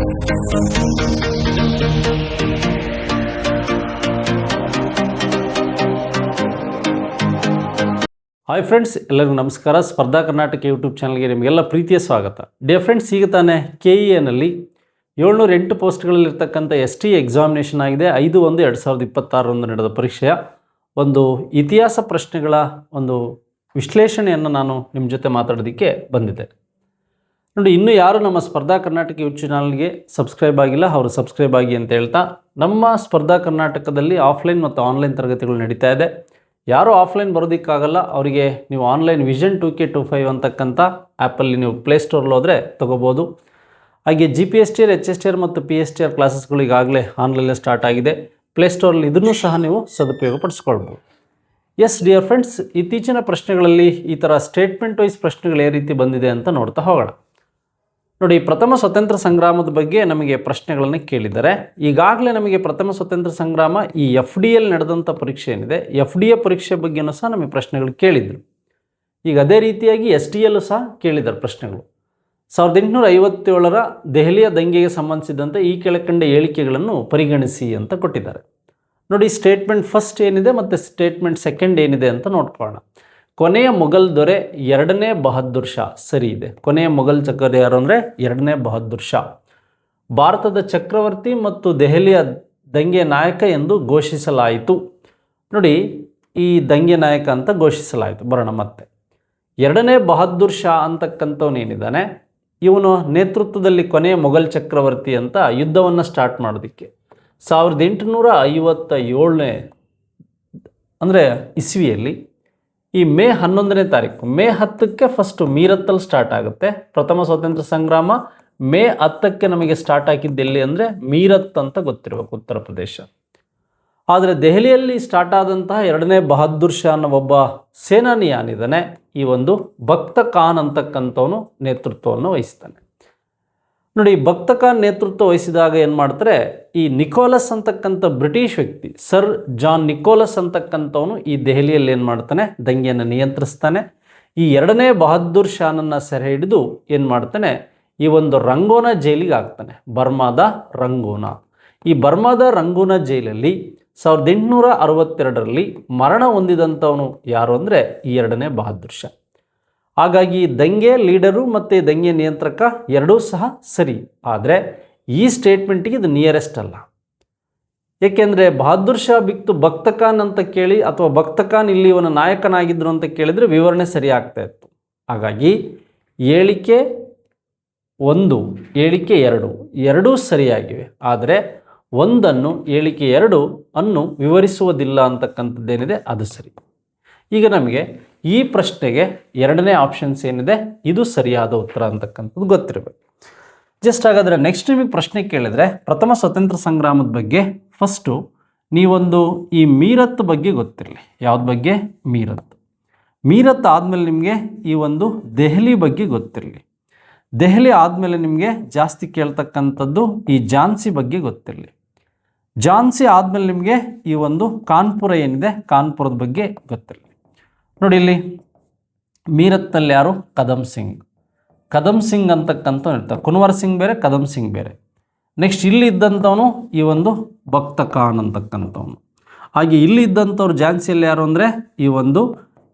Hi friends ಎಲ್ಲರಿಗೂ ನಮಸ್ಕಾರ. ಸ್ಪರ್ಧಾ ಕರ್ನಾಟಕ ಯೂಟ್ಯೂಬ್ ಚಾನಲ್ಗೆ ನಿಮಗೆಲ್ಲ ಪ್ರೀತಿಯ ಸ್ವಾಗತ. ಡೇ ಫ್ರೆಂಡ್ಸ್ ಈಗ ತಾನೇ ಕೆ ಇ ಎನಲ್ಲಿ ಏಳ್ನೂರ ಎಂಟು ಪೋಸ್ಟ್ಗಳಲ್ಲಿರ್ತಕ್ಕಂಥ ಎಸ್ ಟಿ ಎಕ್ಸಾಮಿನೇಷನ್ ಆಗಿದೆ. ಐದು ಒಂದು ಎರಡು ಸಾವಿರದ ಇಪ್ಪತ್ತಾರರಂದು ನಡೆದ ಪರೀಕ್ಷೆಯ ಒಂದು ಇತಿಹಾಸ ಪ್ರಶ್ನೆಗಳ ಒಂದು ವಿಶ್ಲೇಷಣೆಯನ್ನು ನಾನು ನಿಮ್ಮ ಜೊತೆ ಮಾತಾಡೋದಕ್ಕೆ ಬಂದಿದ್ದೆ. ನೋಡಿ, ಇನ್ನೂ ಯಾರು ನಮ್ಮ ಸ್ಪರ್ಧಾ ಕರ್ನಾಟಕ ಯೂಟ್ಯೂಬ್ ಚಾನಲ್ಗೆ ಸಬ್ಸ್ಕ್ರೈಬ್ ಆಗಿಲ್ಲ, ಅವರು ಸಬ್ಸ್ಕ್ರೈಬ್ ಆಗಿ ಅಂತ ಹೇಳ್ತಾ, ನಮ್ಮ ಸ್ಪರ್ಧಾ ಕರ್ನಾಟಕದಲ್ಲಿ ಆಫ್ಲೈನ್ ಮತ್ತು ಆನ್ಲೈನ್ ತರಗತಿಗಳು ನಡೀತಾ ಇದೆ. ಯಾರು ಆಫ್ಲೈನ್ ಬರೋದಕ್ಕಾಗಲ್ಲ, ಅವರಿಗೆ ನೀವು online vision two K two five ಅಂತಕ್ಕಂಥ ಆ್ಯಪಲ್ಲಿ ನೀವು ಪ್ಲೇಸ್ಟೋರ್ಲ್ಲಿ ಹೋದರೆ ತೊಗೋಬೋದು. ಹಾಗೆ G P S T R, H S T R ಮತ್ತು ಪಿ ಎಸ್ ಟಿ ಆರ್ ಕ್ಲಾಸಸ್ಗಳು ಈಗಾಗಲೇ ಆನ್ಲೈನಲ್ಲೇ ಸ್ಟಾರ್ಟ್ ಆಗಿದೆ. ಪ್ಲೇಸ್ಟೋರಲ್ಲಿ ಇದನ್ನು ಸಹ ನೀವು ಸದುಪಯೋಗ ಪಡಿಸ್ಕೊಳ್ಬೋದು ಎಸ್ ಡಿಯರ್ ಫ್ರೆಂಡ್ಸ್ ಇತ್ತೀಚಿನ ಪ್ರಶ್ನೆಗಳಲ್ಲಿ ಈ ಥರ ಸ್ಟೇಟ್ಮೆಂಟ್ ವೈಸ್ ಪ್ರಶ್ನೆಗಳು ಯಾವ ರೀತಿ ಬಂದಿದೆ ಅಂತ ನೋಡ್ತಾ ಹೋಗೋಣ. ನೋಡಿ, ಪ್ರಥಮ ಸ್ವತಂತ್ರ ಸಂಗ್ರಾಮದ ಬಗ್ಗೆ ನಮಗೆ ಪ್ರಶ್ನೆಗಳನ್ನು ಕೇಳಿದ್ದಾರೆ. ಈಗಾಗಲೇ ನಮಗೆ ಪ್ರಥಮ ಸ್ವತಂತ್ರ ಸಂಗ್ರಾಮ ಈ ಎಫ್ ಡಿ ಎಲ್ ನಡೆದಂಥ ಪರೀಕ್ಷೆ ಏನಿದೆ ಎಫ್ ಡಿ ಎ ಪರೀಕ್ಷೆ ಬಗ್ಗೆನೂ ಸಹ ನಮಗೆ ಪ್ರಶ್ನೆಗಳು ಕೇಳಿದರು. ಈಗ ಅದೇ ರೀತಿಯಾಗಿ ಎಸ್ ಟಿ ಎಲ್ಲೂ ಸಹ ಕೇಳಿದ್ದಾರೆ ಪ್ರಶ್ನೆಗಳು. ಸಾವಿರದ ಎಂಟುನೂರ ಐವತ್ತೇಳರ ದೆಹಲಿಯ ದಂಗೆಗೆ ಸಂಬಂಧಿಸಿದಂತೆ ಈ ಕೆಳಕಂಡ ಹೇಳಿಕೆಗಳನ್ನು ಪರಿಗಣಿಸಿ ಅಂತ ಕೊಟ್ಟಿದ್ದಾರೆ. ನೋಡಿ ಸ್ಟೇಟ್ಮೆಂಟ್ ಫಸ್ಟ್ ಏನಿದೆ ಮತ್ತು ಸ್ಟೇಟ್ಮೆಂಟ್ ಸೆಕೆಂಡ್ ಏನಿದೆ ಅಂತ ನೋಡ್ಕೊಳ್ಳೋಣ. ಕೊನೆಯ ಮೊಘಲ್ ದೊರೆ ಎರಡನೇ ಬಹದ್ದೂರ್ ಶಾ. ಸರಿ ಇದೆ. ಕೊನೆಯ ಮೊಘಲ್ ಚಕ್ರವರ್ತಿ ಯಾರು ಅಂದರೆ? ಎರಡನೇ ಬಹದ್ದೂರ್ ಶಾ. ಭಾರತದ ಚಕ್ರವರ್ತಿ ಮತ್ತು ದೆಹಲಿಯ ದಂಗೆ ನಾಯಕ ಎಂದು ಘೋಷಿಸಲಾಯಿತು. ನೋಡಿ, ಈ ದಂಗೆ ನಾಯಕ ಅಂತ ಘೋಷಿಸಲಾಯಿತು. ಬರೋಣ ಮತ್ತೆ. ಎರಡನೇ ಬಹದ್ದೂರ್ ಶಾ ಅಂತಕ್ಕಂಥವನೇನಿದ್ದಾನೆ ಇವನು ನೇತೃತ್ವದಲ್ಲಿ ಕೊನೆಯ ಮೊಘಲ್ ಚಕ್ರವರ್ತಿ ಅಂತ ಯುದ್ಧವನ್ನು ಸ್ಟಾರ್ಟ್ ಮಾಡೋದಕ್ಕೆ. ಸಾವಿರದ ಎಂಟುನೂರ ಐವತ್ತ ಏಳನೇ ಅಂದರೆ ಇಸ್ವಿಯಲ್ಲಿ ಈ ಮೇ ಹನ್ನೊಂದನೇ ತಾರೀಕು, ಮೇ ಹತ್ತಕ್ಕೆ ಫಸ್ಟು ಮೀರತ್ತಲ್ಲಿ ಸ್ಟಾರ್ಟ್ ಆಗುತ್ತೆ. ಪ್ರಥಮ ಸ್ವಾತಂತ್ರ್ಯ ಸಂಗ್ರಾಮ, ಮೇ ಹತ್ತಕ್ಕೆ ನಮಗೆ ಸ್ಟಾರ್ಟ್ ಆಗಿದ್ದು ಎಲ್ಲಿ ಅಂದರೆ ಮೀರತ್ ಅಂತ ಗೊತ್ತಿರಬೇಕು ಉತ್ತರ ಪ್ರದೇಶ. ಆದರೆ ದೆಹಲಿಯಲ್ಲಿ ಸ್ಟಾರ್ಟ್ ಆದಂತಹ ಎರಡನೇ ಬಹದ್ದೂರ್ ಶಾ ಅನ್ನೋ ಒಬ್ಬ ಸೇನಾನಿ ಏನಿದ್ದಾನೆ ಈ ಒಂದು ಭಕ್ತ ಖಾನ್ ಅಂತಕ್ಕಂಥವನು ನೇತೃತ್ವವನ್ನು ವಹಿಸ್ತಾನೆ. ನೋಡಿ, ಭಕ್ತ ಖಾನ್ ನೇತೃತ್ವ ವಹಿಸಿದಾಗ ಏನು ಮಾಡ್ತಾರೆ ಈ ನಿಕೋಲಸ್ ಅಂತಕ್ಕಂಥ ಬ್ರಿಟಿಷ್ ವ್ಯಕ್ತಿ, ಸರ್ ಜಾನ್ ನಿಕೋಲಸ್ ಅಂತಕ್ಕಂಥವನು ಈ ದೆಹಲಿಯಲ್ಲಿ ಏನು ಮಾಡ್ತಾನೆ? ದಂಗೆಯನ್ನು ನಿಯಂತ್ರಿಸ್ತಾನೆ. ಈ ಎರಡನೇ ಬಹದ್ದೂರ್ ಶಾನನ್ನು ಸೆರೆ ಹಿಡಿದು ಏನು ಮಾಡ್ತಾನೆ? ಈ ಒಂದು ರಂಗೋನ ಜೈಲಿಗೆ ಹಾಕ್ತಾನೆ, ಬರ್ಮಾದ ರಂಗೋನ. ಈ ಬರ್ಮಾದ ರಂಗೋನ ಜೈಲಲ್ಲಿ ಸಾವಿರದ ಎಂಟುನೂರ ಅರವತ್ತೆರಡರಲ್ಲಿ ಮರಣ ಹೊಂದಿದಂಥವನು ಯಾರು ಅಂದರೆ ಈ ಎರಡನೇ ಬಹದ್ದೂರ್ ಶಾ ಹಾಗಾಗಿ ದಂಗೆ ಲೀಡರು ಮತ್ತು ದಂಗೆ ನಿಯಂತ್ರಕ ಎರಡೂ ಸಹ ಸರಿ. ಆದರೆ ಈ ಸ್ಟೇಟ್ಮೆಂಟಿಗೆ ಇದು ನಿಯರೆಸ್ಟ್ ಅಲ್ಲ. ಏಕೆಂದರೆ ಬಹದ್ದೂರ್ ಶಾ ಬಿಕ್ತು ಭಕ್ತಖಾನ್ ಅಂತ ಕೇಳಿ ಅಥವಾ ಭಕ್ತಖಾನ್ ಇಲ್ಲಿ ಇವನ ನಾಯಕನಾಗಿದ್ದರು ಅಂತ ಕೇಳಿದರೆ ವಿವರಣೆ ಸರಿ ಆಗ್ತಾ ಇತ್ತು. ಹಾಗಾಗಿ ಹೇಳಿಕೆ ಒಂದು, ಹೇಳಿಕೆ ಎರಡು, ಎರಡೂ ಸರಿಯಾಗಿವೆ. ಆದರೆ ಒಂದನ್ನು, ಹೇಳಿಕೆ ಎರಡು ಅನ್ನು ವಿವರಿಸುವುದಿಲ್ಲ ಅಂತಕ್ಕಂಥದ್ದೇನಿದೆ ಅದು ಸರಿ. ಈಗ ನಮಗೆ ಈ ಪ್ರಶ್ನೆಗೆ ಎರಡನೇ ಆಪ್ಷನ್ಸ್ ಏನಿದೆ? ಇದು ಸರಿಯಾದ ಉತ್ತರ ಅಂತಕ್ಕಂಥದ್ದು ಗೊತ್ತಿರಬೇಕು. ಜಸ್ಟ್ ಹಾಗಾದರೆ ನೆಕ್ಸ್ಟ್ ನಿಮಗೆ ಪ್ರಶ್ನೆ ಕೇಳಿದರೆ, ಪ್ರಥಮ ಸ್ವತಂತ್ರ ಸಂಗ್ರಾಮದ ಬಗ್ಗೆ ಫಸ್ಟು ನೀವೊಂದು ಈ ಮೀರತ್ ಬಗ್ಗೆ ಗೊತ್ತಿರಲಿ. ಯಾವ್ದು ಬಗ್ಗೆ? ಮೀರತ್. ಮೀರತ್ ಆದಮೇಲೆ ನಿಮಗೆ ಈ ಒಂದು ದೆಹಲಿ ಬಗ್ಗೆ ಗೊತ್ತಿರಲಿ. ದೆಹಲಿ ಆದಮೇಲೆ ನಿಮಗೆ ಜಾಸ್ತಿ ಕೇಳ್ತಕ್ಕಂಥದ್ದು ಈ ಝಾನ್ಸಿ ಬಗ್ಗೆ ಗೊತ್ತಿರಲಿ. ಝಾನ್ಸಿ ಆದಮೇಲೆ ನಿಮಗೆ ಈ ಒಂದು ಕಾನ್ಪುರ ಏನಿದೆ, ಕಾನ್ಪುರದ ಬಗ್ಗೆ ಗೊತ್ತಿರಲಿ. ನೋಡಿ ಇಲ್ಲಿ ಮೀರತ್ನಲ್ಲಿ ಯಾರು? ಕದಮ್ ಸಿಂಗ್. ಕದಮ್ ಸಿಂಗ್ ಅಂತಕ್ಕಂಥ ಇರ್ತಾರೆ ಕುನ್ವರ್ ಸಿಂಗ್ ಬೇರೆ ಕದಮ್ ಸಿಂಗ್ ಬೇರೆ. ನೆಕ್ಸ್ಟ್ ಇಲ್ಲಿ ಇದ್ದಂಥವನು ಈ ಒಂದು ಭಕ್ತ ಖಾನ್ ಅಂತಕ್ಕಂಥವನು. ಹಾಗೆ ಇಲ್ಲಿ ಇದ್ದಂಥವ್ರು ಝಾನ್ಸಿಯಲ್ಲಿ ಯಾರು ಅಂದರೆ ಈ ಒಂದು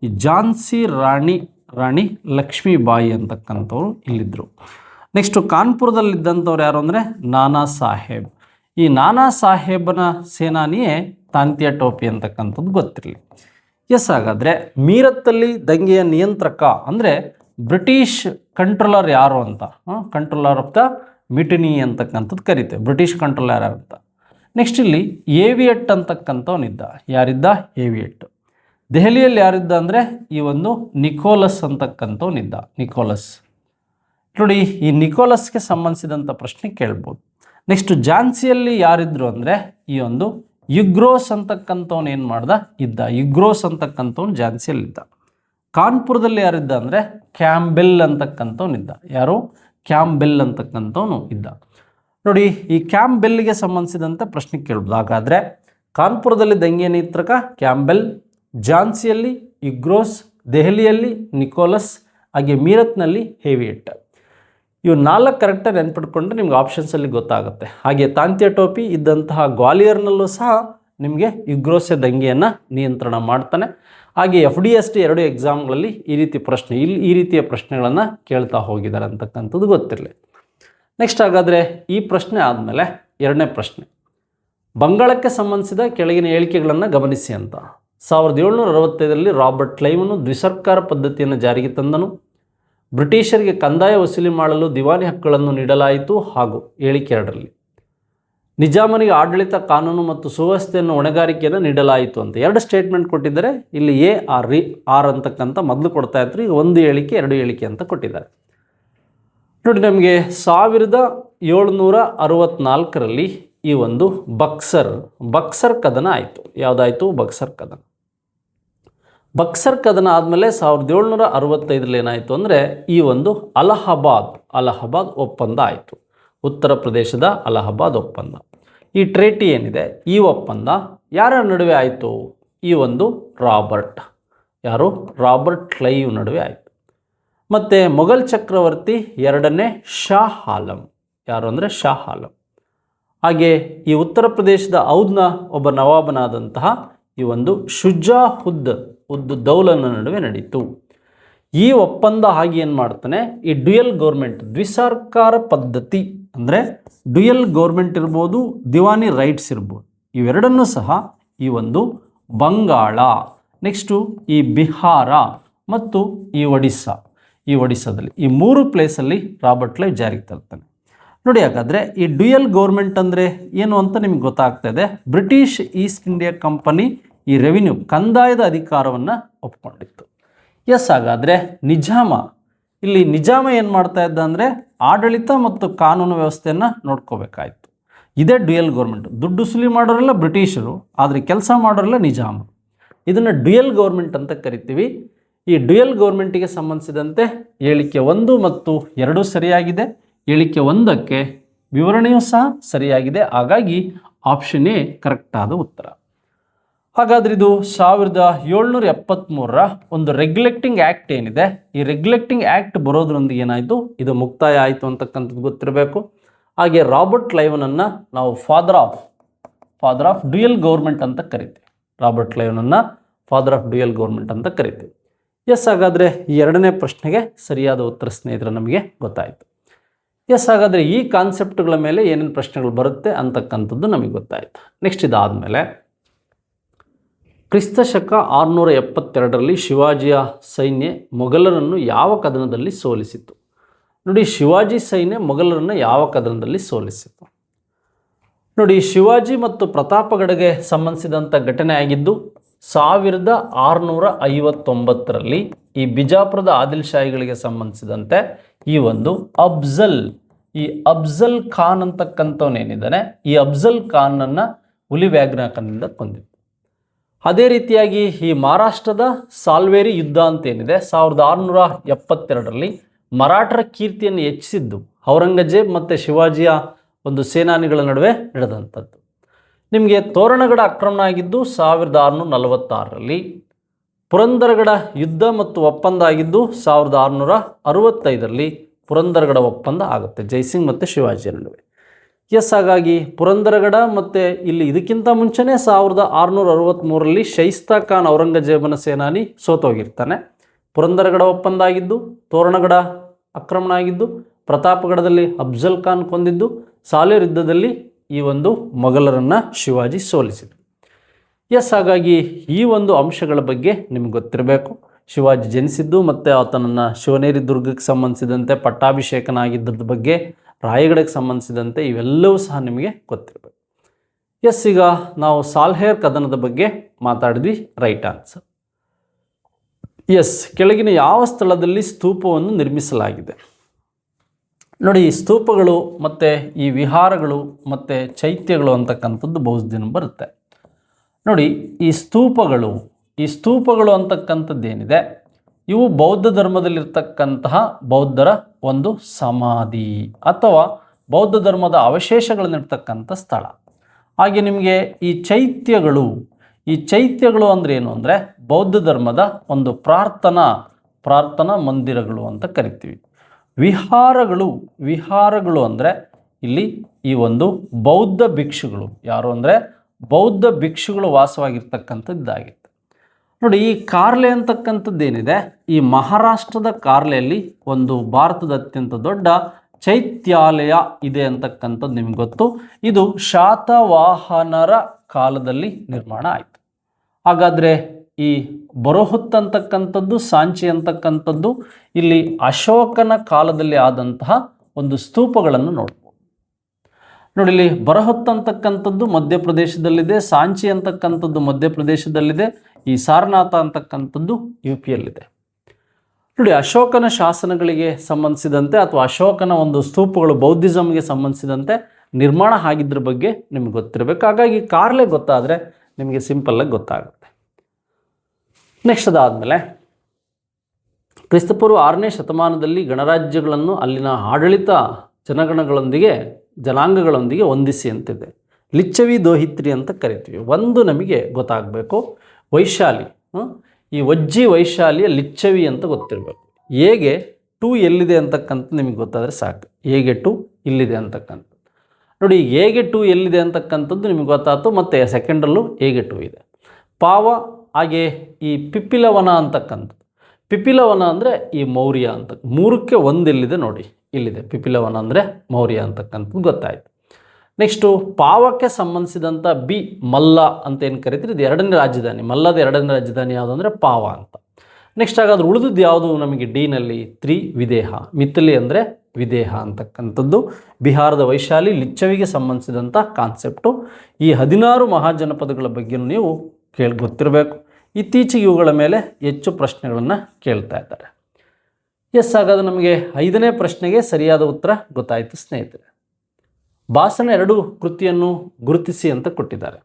ಈ ಝಾನ್ಸಿ ರಾಣಿ ರಾಣಿ ಲಕ್ಷ್ಮೀಬಾಯಿ ಅಂತಕ್ಕಂಥವ್ರು ಇಲ್ಲಿದ್ದರು ನೆಕ್ಸ್ಟು ಕಾನ್ಪುರದಲ್ಲಿದ್ದಂಥವ್ರು ಯಾರು ಅಂದರೆ ನಾನಾ ಸಾಹೇಬ್. ಈ ನಾನಾ ಸಾಹೇಬನ ಸೇನಾನಿಯೇ ತಾಂತ್ಯ ಟೋಪಿ ಅಂತಕ್ಕಂಥದ್ದು ಗೊತ್ತಿರಲಿ. ಎಸ್ ಹಾಗಾದರೆ ಮೀರತ್ತಲ್ಲಿ ದಂಗೆಯ ನಿಯಂತ್ರಕ ಅಂದರೆ ಬ್ರಿಟಿಷ್ ಕಂಟ್ರೋಲರ್ ಯಾರು ಅಂತ? ಕಂಟ್ರೋಲರ್ ಆಫ್ ದ ಮಿಟಿನಿ ಅಂತಕ್ಕಂಥದ್ದು ಕರಿತೇವೆ. ಬ್ರಿಟಿಷ್ ಕಂಟ್ರೋಲರ್ ಯಾರು ಅಂತ? ನೆಕ್ಸ್ಟ್ ಇಲ್ಲಿ ಏವಿಯಟ್ ಅಂತಕ್ಕಂಥವನಿದ್ದ. ಯಾರಿದ್ದ? ಏವಿಯಟ್. ದೆಹಲಿಯಲ್ಲಿ ಯಾರಿದ್ದ ಅಂದರೆ ಈ ಒಂದು ನಿಕೋಲಸ್ ಅಂತಕ್ಕಂಥವನಿದ್ದ. ನಿಕೋಲಸ್. ನೋಡಿ, ಈ ನಿಕೋಲಸ್ಗೆ ಸಂಬಂಧಿಸಿದಂಥ ಪ್ರಶ್ನೆ ಕೇಳ್ಬೋದು. ನೆಕ್ಸ್ಟ್ ಝಾನ್ಸಿಯಲ್ಲಿ ಯಾರಿದ್ರು ಅಂದರೆ ಈ ಒಂದು ಯುಗ್ರೋಸ್ ಅಂತಕ್ಕಂಥವ್ನು ಏನು ಮಾಡ್ದ? ಇದ್ದ. ಯುಗ್ರೋಸ್ ಅಂತಕ್ಕಂಥವ್ನು ಝಾನ್ಸಿಯಲ್ಲಿದ್ದ. ಕಾನ್ಪುರದಲ್ಲಿ ಯಾರಿದ್ದ ಅಂದರೆ ಕ್ಯಾಂಬೆಲ್ ಅಂತಕ್ಕಂಥವ್ನಿದ್ದ. ಯಾರು? ಕ್ಯಾಂಬೆಲ್ ಅಂತಕ್ಕಂಥವನು ಇದ್ದ. ನೋಡಿ, ಈ ಕ್ಯಾಂಬೆಲ್ಗೆ ಸಂಬಂಧಿಸಿದಂಥ ಪ್ರಶ್ನೆ ಕೇಳ್ಬೋದು ಹಾಗಾದರೆ ಕಾನ್ಪುರದಲ್ಲಿ ದಂಗೆ ನಿಯಂತ್ರಕ ಕ್ಯಾಂಬೆಲ್, ಝಾನ್ಸಿಯಲ್ಲಿ, ಇಗ್ರೋಸ್, ದೆಹಲಿಯಲ್ಲಿ, ನಿಕೋಲಸ್, ಹಾಗೆ ಮೀರತ್ನಲ್ಲಿ ಹೇವಿಯಟ್. ಇವು ನಾಲ್ಕು ಕರೆಕ್ಟಾಗಿ ನೆನ್ಪಿಟ್ಕೊಂಡ್ರೆ ನಿಮ್ಗೆ ಆಪ್ಷನ್ಸಲ್ಲಿ ಗೊತ್ತಾಗುತ್ತೆ. ಹಾಗೆ ತಾಂತ್ಯ ಟೋಪಿ ಇದ್ದಂತಹ ಗ್ವಾಲಿಯರ್ನಲ್ಲೂ ಸಹ ನಿಮಗೆ ಇಗ್ರೋಸೆ ದಂಗೆಯನ್ನು ನಿಯಂತ್ರಣ ಮಾಡ್ತಾನೆ. ಹಾಗೆ ಎಫ್ ಡಿ ಎಸ್ ಟಿ ಎರಡು ಎಕ್ಸಾಮ್ಗಳಲ್ಲಿ ಈ ರೀತಿ ಪ್ರಶ್ನೆ ಇಲ್ಲಿ ಈ ರೀತಿಯ ಪ್ರಶ್ನೆಗಳನ್ನು ಕೇಳ್ತಾ ಹೋಗಿದ್ದಾರೆ ಅಂತಕ್ಕಂಥದ್ದು ಗೊತ್ತಿರಲಿ. ನೆಕ್ಸ್ಟ್ ಹಾಗಾದರೆ ಈ ಪ್ರಶ್ನೆ ಆದಮೇಲೆ ಎರಡನೇ ಪ್ರಶ್ನೆ. ಬಂಗಾಳಕ್ಕೆ ಸಂಬಂಧಿಸಿದ ಕೆಳಗಿನ ಹೇಳಿಕೆಗಳನ್ನು ಗಮನಿಸಿ ಅಂತ. ಸಾವಿರದ ಏಳ್ನೂರ ಅರವತ್ತೈದರಲ್ಲಿ ರಾಬರ್ಟ್ ಲೈವನ್ನು ದ್ವಿಸರ್ಕಾರ ಪದ್ಧತಿಯನ್ನು ಜಾರಿಗೆ ತಂದನು. ಬ್ರಿಟಿಷರಿಗೆ ಕಂದಾಯ ವಸೂಲಿ ಮಾಡಲು ದಿವಾನಿ ಹಕ್ಕುಗಳನ್ನು ನೀಡಲಾಯಿತು ಹಾಗೂ ಹೇಳಿಕೆ ಎರಡರಲ್ಲಿ. ನಿಜಾಮನಿಗೆ ಆಡಳಿತ ಕಾನೂನು ಮತ್ತು ಸುವ್ಯವಸ್ಥೆಯನ್ನು ಹೊಣೆಗಾರಿಕೆಯನ್ನು ನೀಡಲಾಯಿತು ಅಂತ. ಎರಡು ಸ್ಟೇಟ್ಮೆಂಟ್ ಕೊಟ್ಟಿದ್ದಾರೆ. ಇಲ್ಲಿ ಎ, ಆರ್, ರಿ, ಆರ್ ಅಂತಕ್ಕಂಥ ಮೊದಲು ಕೊಡ್ತಾ ಇದ್ರು. ಈಗ ಒಂದು ಹೇಳಿಕೆ, ಎರಡು ಹೇಳಿಕೆ ಅಂತ ಕೊಟ್ಟಿದ್ದಾರೆ. ನೋಡಿ ನಮಗೆ ಸಾವಿರದ ಏಳುನೂರ ಅರವತ್ನಾಲ್ಕರಲ್ಲಿ ಈ ಒಂದು ಬಕ್ಸರ್ ಬಕ್ಸರ್ ಕದನ ಆಯಿತು. ಯಾವುದಾಯಿತು? ಬಕ್ಸರ್ ಕದನ. ಬಕ್ಸರ್ ಕದನ ಆದಮೇಲೆ ಸಾವಿರದ ಏಳ್ನೂರ ಅರವತ್ತೈದರಲ್ಲಿ ಏನಾಯಿತು ಅಂದರೆ ಈ ಒಂದು ಅಲಹಾಬಾದ್ ಅಲಹಾಬಾದ್ ಒಪ್ಪಂದ ಆಯಿತು. ಉತ್ತರ ಪ್ರದೇಶದ ಅಲಹಾಬಾದ್ ಒಪ್ಪಂದ. ಈ ಟ್ರೇಟಿ ಏನಿದೆ? ಈ ಒಪ್ಪಂದ ಯಾರ ನಡುವೆ ಆಯಿತು? ಈ ಒಂದು ರಾಬರ್ಟ್. ಯಾರು? ರಾಬರ್ಟ್ ಕ್ಲೈವ್ ನಡುವೆ ಆಯಿತು. ಮತ್ತು ಮೊಘಲ್ ಚಕ್ರವರ್ತಿ ಎರಡನೇ ಶಾ ಆಲಂ. ಯಾರು ಅಂದರೆ? ಶಾ ಆಲಂ. ಹಾಗೆ ಈ ಉತ್ತರ ಪ್ರದೇಶದ ಔದ್ನ ಒಬ್ಬ ನವಾಬನಾದಂತಹ ಈ ಒಂದು ಶುಜಾ ಹುದ್ ಉದ್ದು ದೌಲನ ನಡುವೆ ನಡೀತು. ಈ ಒಪ್ಪಂದ ಹಾಗೆ ಏನು ಮಾಡ್ತಾನೆ? ಈ ಡ್ಯುಯಲ್ ಗೌರ್ಮೆಂಟ್ ದ್ವಿಸರ್ಕಾರ ಪದ್ಧತಿ ಅಂದರೆ ಡ್ಯುಯಲ್ ಗೌರ್ಮೆಂಟ್ ಇರ್ಬೋದು, ದಿವಾನಿ ರೈಟ್ಸ್ ಇರ್ಬೋದು. ಇವೆರಡನ್ನೂ ಸಹ ಈ ಒಂದು ಬಂಗಾಳ ನೆಕ್ಸ್ಟು ಈ ಬಿಹಾರ ಮತ್ತು ಈ ಒಡಿಸ್ಸಾ, ಈ ಒಡಿಸ್ಸಾದಲ್ಲಿ, ಈ ಮೂರು ಪ್ಲೇಸಲ್ಲಿ ರಾಬರ್ಟ್ ಲೈವ್ ಜಾರಿಗೆ ತರ್ತಾನೆ. ನೋಡಿ ಹಾಗಾದರೆ ಈ ಡ್ಯುಯಲ್ ಗೌರ್ಮೆಂಟ್ ಅಂದರೆ ಏನು ಅಂತ ನಿಮ್ಗೆ ಗೊತ್ತಾಗ್ತಾ ಇದೆ. ಬ್ರಿಟಿಷ್ ಈಸ್ಟ್ ಇಂಡಿಯಾ ಕಂಪನಿ ಈ ರೆವಿನ್ಯೂ ಕಂದಾಯದ ಅಧಿಕಾರವನ್ನು ಒಪ್ಕೊಂಡಿತ್ತು. ಎಸ್ ಹಾಗಾದರೆ ನಿಜಾಮ. ಇಲ್ಲಿ ನಿಜಾಮ ಏನು ಮಾಡ್ತಾ ಇದ್ದ ಅಂದರೆ ಆಡಳಿತ ಮತ್ತು ಕಾನೂನು ವ್ಯವಸ್ಥೆಯನ್ನು ನೋಡ್ಕೋಬೇಕಾಯಿತು. ಇದೇ ಡ್ಯುಯಲ್ ಗೌರ್ಮೆಂಟ್. ದುಡ್ಡು ಸುಲಿ ಮಾಡೋರೆಲ್ಲ ಬ್ರಿಟಿಷರು, ಆದರೆ ಕೆಲಸ ಮಾಡೋರೆಲ್ಲ ನಿಜಾಮ ಇದನ್ನು ಡ್ಯುಯಲ್ ಗೌರ್ಮೆಂಟ್ ಅಂತ ಕರಿತೀವಿ. ಈ ಡ್ಯುಯಲ್ ಗೌರ್ಮೆಂಟಿಗೆ ಸಂಬಂಧಿಸಿದಂತೆ ಹೇಳಿಕೆ ಒಂದು ಮತ್ತು ಎರಡು ಸರಿಯಾಗಿದೆ. ಹೇಳಿಕೆ ಒಂದಕ್ಕೆ ವಿವರಣೆಯೂ ಸಹ ಸರಿಯಾಗಿದೆ. ಹಾಗಾಗಿ ಆಪ್ಷನ್ ಎ ಕರೆಕ್ಟಾದ ಉತ್ತರ. ಹಾಗಾದ್ರೆ ಇದು ಸಾವಿರದ ಏಳ್ನೂರ ಎಪ್ಪತ್ತ್ಮೂರರ ಒಂದು ರೆಗ್ಯುಲೆಕ್ಟಿಂಗ್ ಆ್ಯಕ್ಟ್ ಏನಿದೆ? ಈ ರೆಗ್ಯುಲೆಕ್ಟಿಂಗ್ ಆ್ಯಕ್ಟ್ ಬರೋದ್ರೊಂದಿಗೆ ಏನಾಯಿತು? ಇದು ಮುಕ್ತಾಯ ಆಯಿತು ಅಂತಕ್ಕಂಥದ್ದು ಗೊತ್ತಿರಬೇಕು. ಹಾಗೆ ರಾಬರ್ಟ್ ಲೈವನನ್ನು ನಾವು father of father of dual government ಅಂತ ಕರಿತೀವಿ. ರಾಬರ್ಟ್ ಲೈವನನ್ನು ಫಾದರ್ ಆಫ್ ಡ್ಯುಯಲ್ ಗೌರ್ಮೆಂಟ್ ಅಂತ ಕರಿತೀವಿ. ಎಸ್ ಹಾಗಾದರೆ ಈ ಎರಡನೇ ಪ್ರಶ್ನೆಗೆ ಸರಿಯಾದ ಉತ್ತರ ಸ್ನೇಹಿತರೆ, ನಮಗೆ ಗೊತ್ತಾಯಿತು. ಎಸ್ ಹಾಗಾದರೆ ಈ ಕಾನ್ಸೆಪ್ಟ್ಗಳ ಮೇಲೆ ಏನೇನು ಪ್ರಶ್ನೆಗಳು ಬರುತ್ತೆ ಅಂತಕ್ಕಂಥದ್ದು ನಮಗೆ ಗೊತ್ತಾಯಿತು. ನೆಕ್ಸ್ಟ್ ಇದಾದಮೇಲೆ ಕ್ರಿಸ್ತ ಶಕ ಆರುನೂರ ಎಪ್ಪತ್ತೆರಡರಲ್ಲಿ ಶಿವಾಜಿಯ ಸೈನ್ಯ ಮೊಘಲರನ್ನು ಯಾವ ಕದನದಲ್ಲಿ ಸೋಲಿಸಿತು? ನೋಡಿ, ಶಿವಾಜಿ ಸೈನ್ಯ ಮೊಘಲರನ್ನು ಯಾವ ಕದನದಲ್ಲಿ ಸೋಲಿಸಿತು? ನೋಡಿ, ಶಿವಾಜಿ ಮತ್ತು ಪ್ರತಾಪಗಡಗೆ ಸಂಬಂಧಿಸಿದಂಥ ಘಟನೆ ಆಗಿದ್ದು, ಸಾವಿರದ ಆರುನೂರ ಐವತ್ತೊಂಬತ್ತರಲ್ಲಿ ಈ ಬಿಜಾಪುರದ ಆದಿಲ್ ಶಾಹಿಗಳಿಗೆ ಸಂಬಂಧಿಸಿದಂತೆ ಈ ಒಂದು ಅಫ್ಜಲ್, ಈ ಅಫ್ಜಲ್ ಖಾನ್ ಅಂತಕ್ಕಂಥವನೇನಿದ್ದಾನೆ, ಈ ಅಫ್ಜಲ್ ಖಾನನ್ನು ಹುಲಿ ವ್ಯಾಘ್ನಾಕನಿಂದ ಕೊಂದಿತ್ತು ಅದೇ ರೀತಿಯಾಗಿ ಈ ಮಹಾರಾಷ್ಟ್ರದ ಸಾಲ್ವೇರಿ ಯುದ್ಧ ಅಂತ ಏನಿದೆ ಸಾವಿರದ ಆರುನೂರ ಎಪ್ಪತ್ತೆರಡರಲ್ಲಿ ಮರಾಠರ ಕೀರ್ತಿಯನ್ನು ಹೆಚ್ಚಿಸಿದ್ದು ಔರಂಗಜೇಬ್ ಮತ್ತು ಶಿವಾಜಿಯ ಒಂದು ಸೇನಾನಿಗಳ ನಡುವೆ ನಡೆದಂಥದ್ದು. ನಿಮಗೆ ತೋರಣಗಡ ಆಕ್ರಮಣ ಆಗಿದ್ದು ಸಾವಿರದ ಆರುನೂರ ನಲವತ್ತಾರರಲ್ಲಿ ಪುರಂದರಗಡ ಯುದ್ಧ ಮತ್ತು ಒಪ್ಪಂದ ಆಗಿದ್ದು ಸಾವಿರದ ಆರುನೂರ ಅರವತ್ತೈದರಲ್ಲಿ ಪುರಂದರಗಡ ಒಪ್ಪಂದ ಆಗುತ್ತೆ ಜೈಸಿಂಗ್ ಮತ್ತು ಶಿವಾಜಿಯ ನಡುವೆ. ಎಸ್ ಹಾಗಾಗಿ ಪುರಂದರಗಡ ಮತ್ತು ಇಲ್ಲಿ ಇದಕ್ಕಿಂತ ಮುಂಚೆನೇ ಸಾವಿರದ ಆರುನೂರ ಅರವತ್ತ್ಮೂರರಲ್ಲಿ ಶೈಸ್ತಾ ಖಾನ್ ಔರಂಗಜೇಬನ ಸೇನಾನಿ ಸೋತೋಗಿರ್ತಾನೆ. ಪುರಂದರಗಡ ಒಪ್ಪಂದ ಆಗಿದ್ದು ತೋರಣಗಡ ಆಕ್ರಮಣ ಆಗಿದ್ದು ಪ್ರತಾಪಗಡದಲ್ಲಿ ಅಫ್ಜಲ್ ಖಾನ್ ಕೊಂದಿದ್ದು, ಸಾಲೇರ್ ಯುದ್ಧದಲ್ಲಿ ಈ ಒಂದು ಮೊಘಲರನ್ನು ಶಿವಾಜಿ ಸೋಲಿಸಿದರು. ಎಸ್ ಹಾಗಾಗಿ ಈ ಒಂದು ಅಂಶಗಳ ಬಗ್ಗೆ ನಿಮ್ಗೆ ಗೊತ್ತಿರಬೇಕು. ಶಿವಾಜಿ ಜನಿಸಿದ್ದು ಮತ್ತು ಆತನನ್ನು ಶಿವನೇರಿ ದುರ್ಗಕ್ಕೆ ಸಂಬಂಧಿಸಿದಂತೆ ಪಟ್ಟಾಭಿಷೇಕನ ಆಗಿದ್ದದ ಬಗ್ಗೆ ರಾಯಗಢಕ್ಕೆ ಸಂಬಂಧಿಸಿದಂತೆ ಇವೆಲ್ಲವೂ ಸಹ ನಿಮಗೆ ಗೊತ್ತಿರಬೇಕು. ಎಸ್, ಈಗ ನಾವು ಸಾಲ್ಹೇರ್ ಕದನದ ಬಗ್ಗೆ ಮಾತಾಡಿದ್ವಿ, ರೈಟ್ ಆನ್ಸರ್. ಎಸ್, ಕೆಳಗಿನ ಯಾವ ಸ್ಥಳದಲ್ಲಿ ಸ್ತೂಪವನ್ನು ನಿರ್ಮಿಸಲಾಗಿದೆ? ನೋಡಿ, ಈ ಸ್ತೂಪಗಳು ಮತ್ತು ಈ ವಿಹಾರಗಳು ಮತ್ತು ಚೈತ್ಯಗಳು ಅಂತಕ್ಕಂಥದ್ದು ಬಹುದಿನ ಬರುತ್ತೆ. ನೋಡಿ, ಈ ಸ್ತೂಪಗಳು ಈ ಸ್ತೂಪಗಳು ಅಂತಕ್ಕಂಥದ್ದು ಏನಿದೆ? ಇವು ಬೌದ್ಧ ಧರ್ಮದಲ್ಲಿರ್ತಕ್ಕಂತಹ ಬೌದ್ಧರ ಒಂದು ಸಮಾಧಿ ಅಥವಾ ಬೌದ್ಧ ಧರ್ಮದ ಅವಶೇಷಗಳನ್ನಿರ್ತಕ್ಕಂಥ ಸ್ಥಳ. ಹಾಗೆ ನಿಮಗೆ ಈ ಚೈತ್ಯಗಳು ಈ ಚೈತ್ಯಗಳು ಅಂದರೆ ಏನು ಅಂದರೆ ಬೌದ್ಧ ಧರ್ಮದ ಒಂದು ಪ್ರಾರ್ಥನಾ ಪ್ರಾರ್ಥನಾ ಮಂದಿರಗಳು ಅಂತ ಕರಿತೀವಿ. ವಿಹಾರಗಳು ವಿಹಾರಗಳು ಅಂದರೆ ಇಲ್ಲಿ ಈ ಒಂದು ಬೌದ್ಧ ಭಿಕ್ಷುಗಳು. ಯಾರು ಅಂದರೆ ಬೌದ್ಧ ಭಿಕ್ಷುಗಳು ವಾಸವಾಗಿರ್ತಕ್ಕಂಥದ್ದಾಗಿತ್ತು ನೋಡಿ, ಈ ಕಾರ್ಲೆ ಅಂತಕ್ಕಂಥದ್ದು ಏನಿದೆ ಈ ಮಹಾರಾಷ್ಟ್ರದ ಕಾರ್ಲೆಯಲ್ಲಿ ಒಂದು ಭಾರತದ ಅತ್ಯಂತ ದೊಡ್ಡ ಚೈತ್ಯಾಲಯ ಇದೆ ಅಂತಕ್ಕಂಥದ್ದು ನಿಮ್ಗೆ ಗೊತ್ತು. ಇದು ಶಾತವಾಹನರ ಕಾಲದಲ್ಲಿ ನಿರ್ಮಾಣ ಆಯಿತು. ಹಾಗಾದರೆ ಈ ಬರೋಹುತ್ ಅಂತಕ್ಕಂಥದ್ದು, ಸಾಂಚಿ ಅಂತಕ್ಕಂಥದ್ದು, ಇಲ್ಲಿ ಅಶೋಕನ ಕಾಲದಲ್ಲಿ ಆದಂತಹ ಒಂದು ಸ್ತೂಪಗಳನ್ನು ನೋಡ್ಬೋದು. ನೋಡಿ, ಇಲ್ಲಿ ಬರಹೊತ್ತಂತಕ್ಕಂಥದ್ದು ಮಧ್ಯಪ್ರದೇಶದಲ್ಲಿದೆ, ಸಾಂಚಿ ಅಂತಕ್ಕಂಥದ್ದು ಮಧ್ಯಪ್ರದೇಶದಲ್ಲಿದೆ ಈ ಸಾರನಾಥ ಅಂತಕ್ಕಂಥದ್ದು ಯು ಪಿಯಲ್ಲಿದೆ ನೋಡಿ, ಅಶೋಕನ ಶಾಸನಗಳಿಗೆ ಸಂಬಂಧಿಸಿದಂತೆ ಅಥವಾ ಅಶೋಕನ ಒಂದು ಸ್ತೂಪಗಳು ಬೌದ್ಧಿಸಮ್ಗೆ ಸಂಬಂಧಿಸಿದಂತೆ ನಿರ್ಮಾಣ ಆಗಿದ್ದರ ಬಗ್ಗೆ ನಿಮ್ಗೆ ಗೊತ್ತಿರಬೇಕು. ಹಾಗಾಗಿ ಕಾರ್ಲೆ ಗೊತ್ತಾದರೆ ನಿಮಗೆ ಸಿಂಪಲ್ಲಾಗಿ ಗೊತ್ತಾಗುತ್ತೆ. ನೆಕ್ಸ್ಟ್ ಅದಾದಮೇಲೆ ಕ್ರಿಸ್ತಪೂರ್ವ ಆರನೇ ಶತಮಾನದಲ್ಲಿ ಗಣರಾಜ್ಯಗಳನ್ನು ಅಲ್ಲಿನ ಆಡಳಿತ ಜನಗಣಗಳೊಂದಿಗೆ, ಜನಾಂಗಗಳೊಂದಿಗೆ ಹೊಂದಿಸಿ ಅಂತಿದೆ. ಲಿಚ್ಚವಿ ದೋಹಿತ್ರಿ ಅಂತ ಕರಿತೀವಿ. ಒಂದು ನಮಗೆ ಗೊತ್ತಾಗಬೇಕು. ವೈಶಾಲಿ ಈ ವಜ್ಜಿ ವೈಶಾಲಿಯ ಲಿಚ್ಚವಿ ಅಂತ ಗೊತ್ತಿರಬೇಕು. ಹೇಗೆ? ಟು ಎಲ್ಲಿದೆ ಅಂತಕ್ಕಂಥ ನಿಮಗೆ ಗೊತ್ತಾದರೆ ಸಾಕು. ಹೇಗೆ ಟು? ಇಲ್ಲಿದೆ ಅಂತಕ್ಕಂಥದ್ದು. ನೋಡಿ, ಹೇಗೆ ಟು ಎಲ್ಲಿದೆ ಅಂತಕ್ಕಂಥದ್ದು ನಿಮಗೆ ಗೊತ್ತಾಯ್ತು, ಮತ್ತು ಸೆಕೆಂಡಲ್ಲೂ ಹೇಗೆ ಟು ಇದೆ. ಪಾವ ಹಾಗೆ ಈ ಪಿಪ್ಪಿಲವನ ಅಂತಕ್ಕಂಥದ್ದು. ಪಿಪಿಲವನ ಅಂದರೆ ಈ ಮೌರ್ಯ ಅಂತ. ಮೂರಕ್ಕೆ ಒಂದು ಎಲ್ಲಿದೆ ನೋಡಿ. ಇಲ್ಲಿದೆ. ಪಿಪಿಲವನ ಅಂದರೆ ಮೌರ್ಯ ಅಂತಕ್ಕಂಥದ್ದು ಗೊತ್ತಾಯಿತು. ನೆಕ್ಸ್ಟು ಪಾವಕ್ಕೆ ಸಂಬಂಧಿಸಿದಂಥ ಬಿ ಮಲ್ಲ ಅಂತ ಏನು ಕರಿತೀರಿ? ಇದು ಎರಡನೇ ರಾಜಧಾನಿ. ಮಲ್ಲದ ಎರಡನೇ ರಾಜಧಾನಿ ಯಾವುದು ಅಂದರೆ ಪಾವ ಅಂತ. ನೆಕ್ಸ್ಟ್ ಹಾಗಾದ್ರೆ ಉಳಿದದ್ದು ಯಾವುದು? ನಮಗೆ ಡಿನಲ್ಲಿ ತ್ರಿ ವಿದೇಹ ಮಿಥಲಿ ಅಂದರೆ ವಿದೇಹ ಅಂತಕ್ಕಂಥದ್ದು. ಬಿಹಾರದ ವೈಶಾಲಿ, ಲಿಚ್ಚವಿಗೆ ಸಂಬಂಧಿಸಿದಂಥ ಕಾನ್ಸೆಪ್ಟು ಈ ಹದಿನಾರು ಮಹಾಜನಪದಗಳ ಬಗ್ಗೆ ನೀವು ಕೇಳಿ, ಗೊತ್ತಿರಬೇಕು. ಇತ್ತೀಚೆಗೆ ಇವುಗಳ ಮೇಲೆ ಹೆಚ್ಚು ಪ್ರಶ್ನೆಗಳನ್ನು ಕೇಳ್ತಾ ಇದ್ದಾರೆ. ಎಸ್, ಹಾಗಾದ್ರೆ ನಮಗೆ ಐದನೇ ಪ್ರಶ್ನೆಗೆ ಸರಿಯಾದ ಉತ್ತರ ಗೊತ್ತಾಯಿತು ಸ್ನೇಹಿತರೆ. ಭಾಷಣ ಎರಡು ಕೃತಿಯನ್ನು ಗುರುತಿಸಿ ಅಂತ ಕೊಟ್ಟಿದ್ದಾರೆ.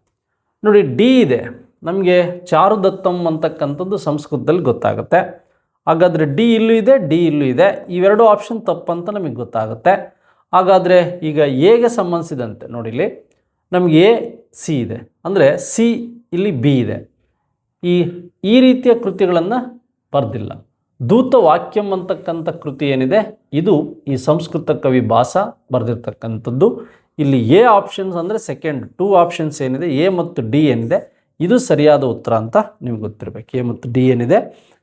ನೋಡಿ, ಡಿ ಇದೆ. ನಮಗೆ ಚಾರುದತ್ತಂ ಅಂತಕ್ಕಂಥದ್ದು ಸಂಸ್ಕೃತದಲ್ಲಿ ಗೊತ್ತಾಗುತ್ತೆ. ಹಾಗಾದರೆ ಡಿ ಇಲ್ಲೂ ಇದೆ, ಡಿ ಇಲ್ಲೂ ಇದೆ. ಇವೆರಡು ಆಪ್ಷನ್ ತಪ್ಪಂತ ನಮಗೆ ಗೊತ್ತಾಗುತ್ತೆ. ಹಾಗಾದರೆ ಈಗ ಎಗೆ ಸಂಬಂಧಿಸಿದಂತೆ ನೋಡಿ ಇಲ್ಲಿ ನಮಗೆ ಎ, ಸಿ ಇದೆ. ಅಂದರೆ ಸಿ, ಇಲ್ಲಿ ಬಿ ಇದೆ. ಈ ಈ ರೀತಿಯ ಕೃತಿಗಳನ್ನು ಬರೆದಿಲ್ಲ. ದೂತ ವಾಕ್ಯಂ ಅಂತಕ್ಕಂಥ ಕೃತಿ ಏನಿದೆ? ಇದು ಈ ಸಂಸ್ಕೃತ ಕವಿ ಭಾಸ ಬರೆದಿರ್ತಕ್ಕಂಥದ್ದು. ಇಲ್ಲಿ ಎ ಆಪ್ಷನ್ಸ್ ಅಂದರೆ ಸೆಕೆಂಡ್ ಟೂ ಆಪ್ಷನ್ಸ್ ಏನಿದೆ? ಎ ಮತ್ತು ಡಿ ಏನಿದೆ? ಇದು ಸರಿಯಾದ ಉತ್ತರ ಅಂತ ನಿಮ್ಗೆ ಗೊತ್ತಿರಬೇಕು. ಎ ಮತ್ತು ಡಿ ಏನಿದೆ?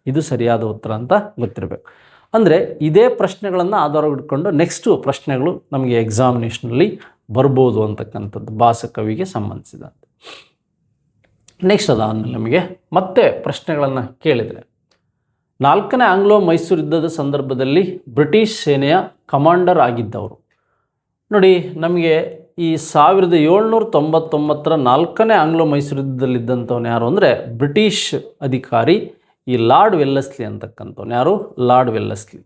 ಇದು ಸರಿಯಾದ ಉತ್ತರ ಅಂತ ಗೊತ್ತಿರಬೇಕು. ಅಂದರೆ ಇದೇ ಪ್ರಶ್ನೆಗಳನ್ನು ಆಧಾರವಿಟ್ಕೊಂಡು ನೆಕ್ಸ್ಟು ಪ್ರಶ್ನೆಗಳು ನಮಗೆ ಎಕ್ಸಾಮಿನೇಷನಲ್ಲಿ ಬರ್ಬೋದು ಅಂತಕ್ಕಂಥದ್ದು ಭಾಸ ಕವಿಗೆ ಸಂಬಂಧಿಸಿದಂತೆ. ನೆಕ್ಸ್ಟ್ ಅದಾದಮೇಲೆ ನಮಗೆ ಮತ್ತೆ ಪ್ರಶ್ನೆಗಳನ್ನು ಕೇಳಿದರೆ. ನಾಲ್ಕನೇ ಆಂಗ್ಲೋ ಮೈಸೂರು ಯುದ್ಧದ ಸಂದರ್ಭದಲ್ಲಿ ಬ್ರಿಟಿಷ್ ಸೇನೆಯ ಕಮಾಂಡರ್ ಆಗಿದ್ದವರು. ನೋಡಿ, ನಮಗೆ ಈ ಸಾವಿರದ ಏಳ್ನೂರ ತೊಂಬತ್ತೊಂಬತ್ತರ ನಾಲ್ಕನೇ ಆಂಗ್ಲೋ ಮೈಸೂರು ಯುದ್ಧದಲ್ಲಿದ್ದಂಥವ್ನು ಯಾರು ಅಂದರೆ ಬ್ರಿಟಿಷ್ ಅಧಿಕಾರಿ ಈ ಲಾರ್ಡ್ ವೆಲ್ಲಸ್ಲಿ ಅಂತಕ್ಕಂಥವ್ನು ಯಾರು? Lord Wellesley.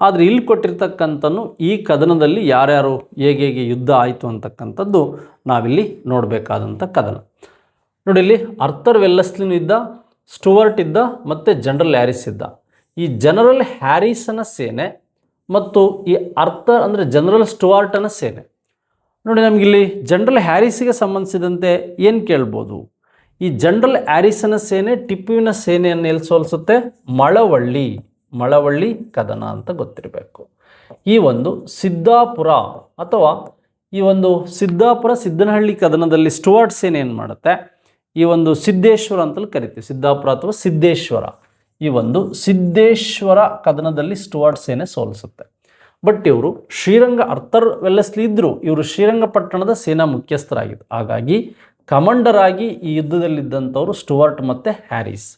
ಆದರೆ ಇಲ್ಲಿ ಕೊಟ್ಟಿರ್ತಕ್ಕಂಥನು ಈ ಕದನದಲ್ಲಿ ಯಾರ್ಯಾರು, ಹೇಗೆ ಹೇಗೆ ಯುದ್ಧ ಆಯಿತು ಅಂತಕ್ಕಂಥದ್ದು ನಾವಿಲ್ಲಿ ನೋಡಬೇಕಾದಂಥ ಕದನ. ನೋಡಿ, ಇಲ್ಲಿ ಅರ್ಥರ್ ವೆಲ್ಲಸ್ಲಿನೂ ಇದ್ದ ಸ್ಟುವರ್ಟ್ ಇದ್ದ ಮತ್ತು ಜನರಲ್ ಹ್ಯಾರಿಸ್ ಇದ್ದ. ಈ ಜನರಲ್ ಹ್ಯಾರಿಸನ ಸೇನೆ ಮತ್ತು ಈ ಅರ್ಥ ಅಂದರೆ ಜನರಲ್ ಸ್ಟುವಾರ್ಟನ ಸೇನೆ. ನೋಡಿ ನಮಗಿಲ್ಲಿ ಜನರಲ್ ಹ್ಯಾರಿಸ್ಗೆ ಸಂಬಂಧಿಸಿದಂತೆ ಏನು ಕೇಳ್ಬೋದು? ಈ ಜನರಲ್ ಹ್ಯಾರಿಸನ ಸೇನೆ ಟಿಪ್ಪುವಿನ ಸೇನೆಯನ್ನು ಎಲ್ಲಿ ಸೋಲಿಸುತ್ತೆ? ಮಳವಳ್ಳಿ ಮಳವಳ್ಳಿ ಕದನ ಅಂತ ಗೊತ್ತಿರಬೇಕು. ಈ ಒಂದು ಸಿದ್ದಾಪುರ ಅಥವಾ ಈ ಒಂದು ಸಿದ್ದಾಪುರ ಸಿದ್ದನಹಳ್ಳಿ ಕದನದಲ್ಲಿ ಸ್ಟುವಾರ್ಟ್ ಸೇನೆ ಏನು ಮಾಡುತ್ತೆ? ಈ ಒಂದು ಸಿದ್ದೇಶ್ವರ ಅಂತಲೂ ಕರಿತೀವಿ. ಸಿದ್ದಾಪುರ ಅಥವಾ ಸಿದ್ದೇಶ್ವರ. ಈ ಒಂದು ಸಿದ್ದೇಶ್ವರ ಕದನದಲ್ಲಿ ಸ್ಟುವಾರ್ಡ್ ಸೇನೆ ಸೋಲಿಸುತ್ತೆ. ಬಟ್ ಇವರು ಶ್ರೀರಂಗ ಅರ್ಥರ್ ವೆಲ್ಲಸ್ಲಿ ಇದ್ದರು ಇವರು ಶ್ರೀರಂಗಪಟ್ಟಣದ ಸೇನಾ ಮುಖ್ಯಸ್ಥರಾಗಿದ್ದು ಹಾಗಾಗಿ ಕಮಾಂಡರ್ ಆಗಿ ಈ ಯುದ್ಧದಲ್ಲಿದ್ದಂಥವ್ರು ಸ್ಟುವರ್ಟ್ ಮತ್ತು ಹ್ಯಾರಿಸ್.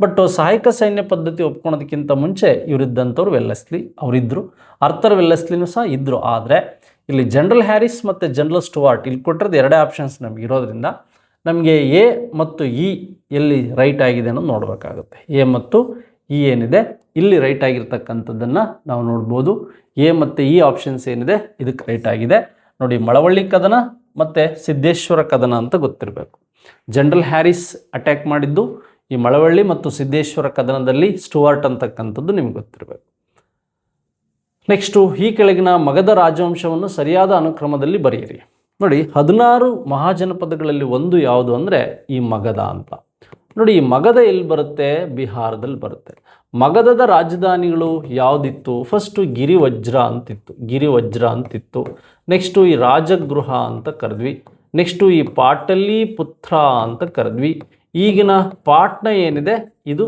ಬಟ್ ಸಹಾಯಕ ಸೈನ್ಯ ಪದ್ಧತಿ ಒಪ್ಕೊಳೋದಕ್ಕಿಂತ ಮುಂಚೆ ಇವರಿದ್ದಂಥವ್ರು ವೆಲ್ಲಸ್ಲಿ ಅವರಿದ್ದರು ಅರ್ಥರ್ ವೆಲ್ಲಸ್ಲಿನೂ ಸಹ ಇದ್ದರು ಆದರೆ ಇಲ್ಲಿ ಜನರಲ್ ಹ್ಯಾರಿಸ್ ಮತ್ತು ಜನರಲ್ ಸ್ಟುವಾರ್ಟ್ ಇಲ್ಲಿ ಕೊಟ್ಟಿರೋದು ಎರಡೇ ಆಪ್ಷನ್ಸ್ ನಮಗೆ ಇರೋದ್ರಿಂದ ನಮಗೆ ಎ ಮತ್ತು ಇ ಎಲ್ಲಿ ರೈಟ್ ಆಗಿದೆ ಅನ್ನೋದು ನೋಡಬೇಕಾಗುತ್ತೆ. ಎ ಮತ್ತು ಇ ಏನಿದೆ? ಇಲ್ಲಿ ರೈಟ್ ಆಗಿರ್ತಕ್ಕಂಥದ್ದನ್ನು ನಾವು ನೋಡ್ಬೋದು. ಎ ಮತ್ತು ಇ ಆಪ್ಷನ್ಸ್ ಏನಿದೆ? ಇದಕ್ಕೆ ರೈಟ್ ಆಗಿದೆ. ನೋಡಿ, ಮಳವಳ್ಳಿ ಕದನ ಮತ್ತು ಸಿದ್ದೇಶ್ವರ ಕದನ ಅಂತ ಗೊತ್ತಿರಬೇಕು. ಜನರಲ್ ಹ್ಯಾರಿಸ್ ಅಟ್ಯಾಕ್ ಮಾಡಿದ್ದು ಈ ಮಳವಳ್ಳಿ ಮತ್ತು ಸಿದ್ದೇಶ್ವರ ಕದನದಲ್ಲಿ ಸ್ಟುವಾರ್ಟ್ ಅಂತಕ್ಕಂಥದ್ದು ನಿಮ್ಗೆ ಗೊತ್ತಿರಬೇಕು. ನೆಕ್ಸ್ಟು ಈ ಕೆಳಗಿನ ಮಗದ ರಾಜವಂಶವನ್ನು ಸರಿಯಾದ ಅನುಕ್ರಮದಲ್ಲಿ ಬರೆಯಿರಿ. ನೋಡಿ, ಹದಿನಾರು ಮಹಾಜನಪದಗಳಲ್ಲಿ ಒಂದು ಯಾವುದು ಅಂದರೆ ಈ ಮಗಧ ಅಂತ. ನೋಡಿ, ಈ ಮಗಧ ಎಲ್ಲಿ ಬರುತ್ತೆ? ಬಿಹಾರದಲ್ಲಿ ಬರುತ್ತೆ. ಮಗಧದ ರಾಜಧಾನಿಗಳು ಯಾವುದಿತ್ತು? ಫಸ್ಟು ಗಿರಿವಜ್ರ ಅಂತಿತ್ತು. ಗಿರಿವಜ್ರ ಅಂತಿತ್ತು. ನೆಕ್ಸ್ಟು ಈ ರಾಜಗೃಹ ಅಂತ ಕರೆದ್ವಿ. ನೆಕ್ಸ್ಟು ಈ ಪಾಟಲಿ ಪುತ್ರ ಅಂತ ಕರೆದ್ವಿ. ಈಗಿನ ಪಾಟ್ನ ಏನಿದೆ? ಇದು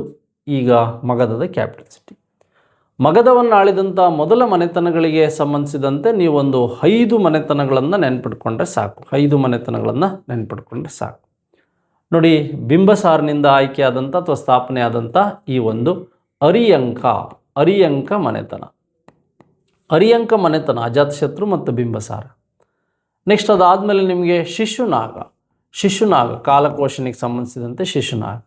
ಈಗ ಮಗಧದ ಕ್ಯಾಪಿಟಲ್ ಸಿಟಿ ಮಗಧವನ್ನು ಆಳಿದಂಥ ಮೊದಲ ಮನೆತನಗಳಿಗೆ ಸಂಬಂಧಿಸಿದಂತೆ ನೀವೊಂದು ಐದು ಮನೆತನಗಳನ್ನು ನೆನ್ಪಿಟ್ಕೊಂಡ್ರೆ ಸಾಕು. ಐದು ಮನೆತನಗಳನ್ನು ನೆನ್ಪಿಟ್ಕೊಂಡ್ರೆ ಸಾಕು. ನೋಡಿ, ಬಿಂಬಸಾರ್ನಿಂದ ಆಯ್ಕೆಯಾದಂಥ ಅಥವಾ ಸ್ಥಾಪನೆ ಆದಂಥ ಈ ಒಂದು ಅರಿಯಂಕ ಅರಿಯಂಕ ಮನೆತನ. ಅರಿಯಂಕ ಮನೆತನ, ಅಜಾತಶತ್ರು ಮತ್ತು ಬಿಂಬಸಾರ. ನೆಕ್ಸ್ಟ್ ಅದಾದಮೇಲೆ ನಿಮಗೆ ಶಿಶುನಾಗ. ಶಿಶುನಾಗ, ಕಾಲಕೋಶನಿಗೆ ಸಂಬಂಧಿಸಿದಂತೆ ಶಿಶುನಾಗ.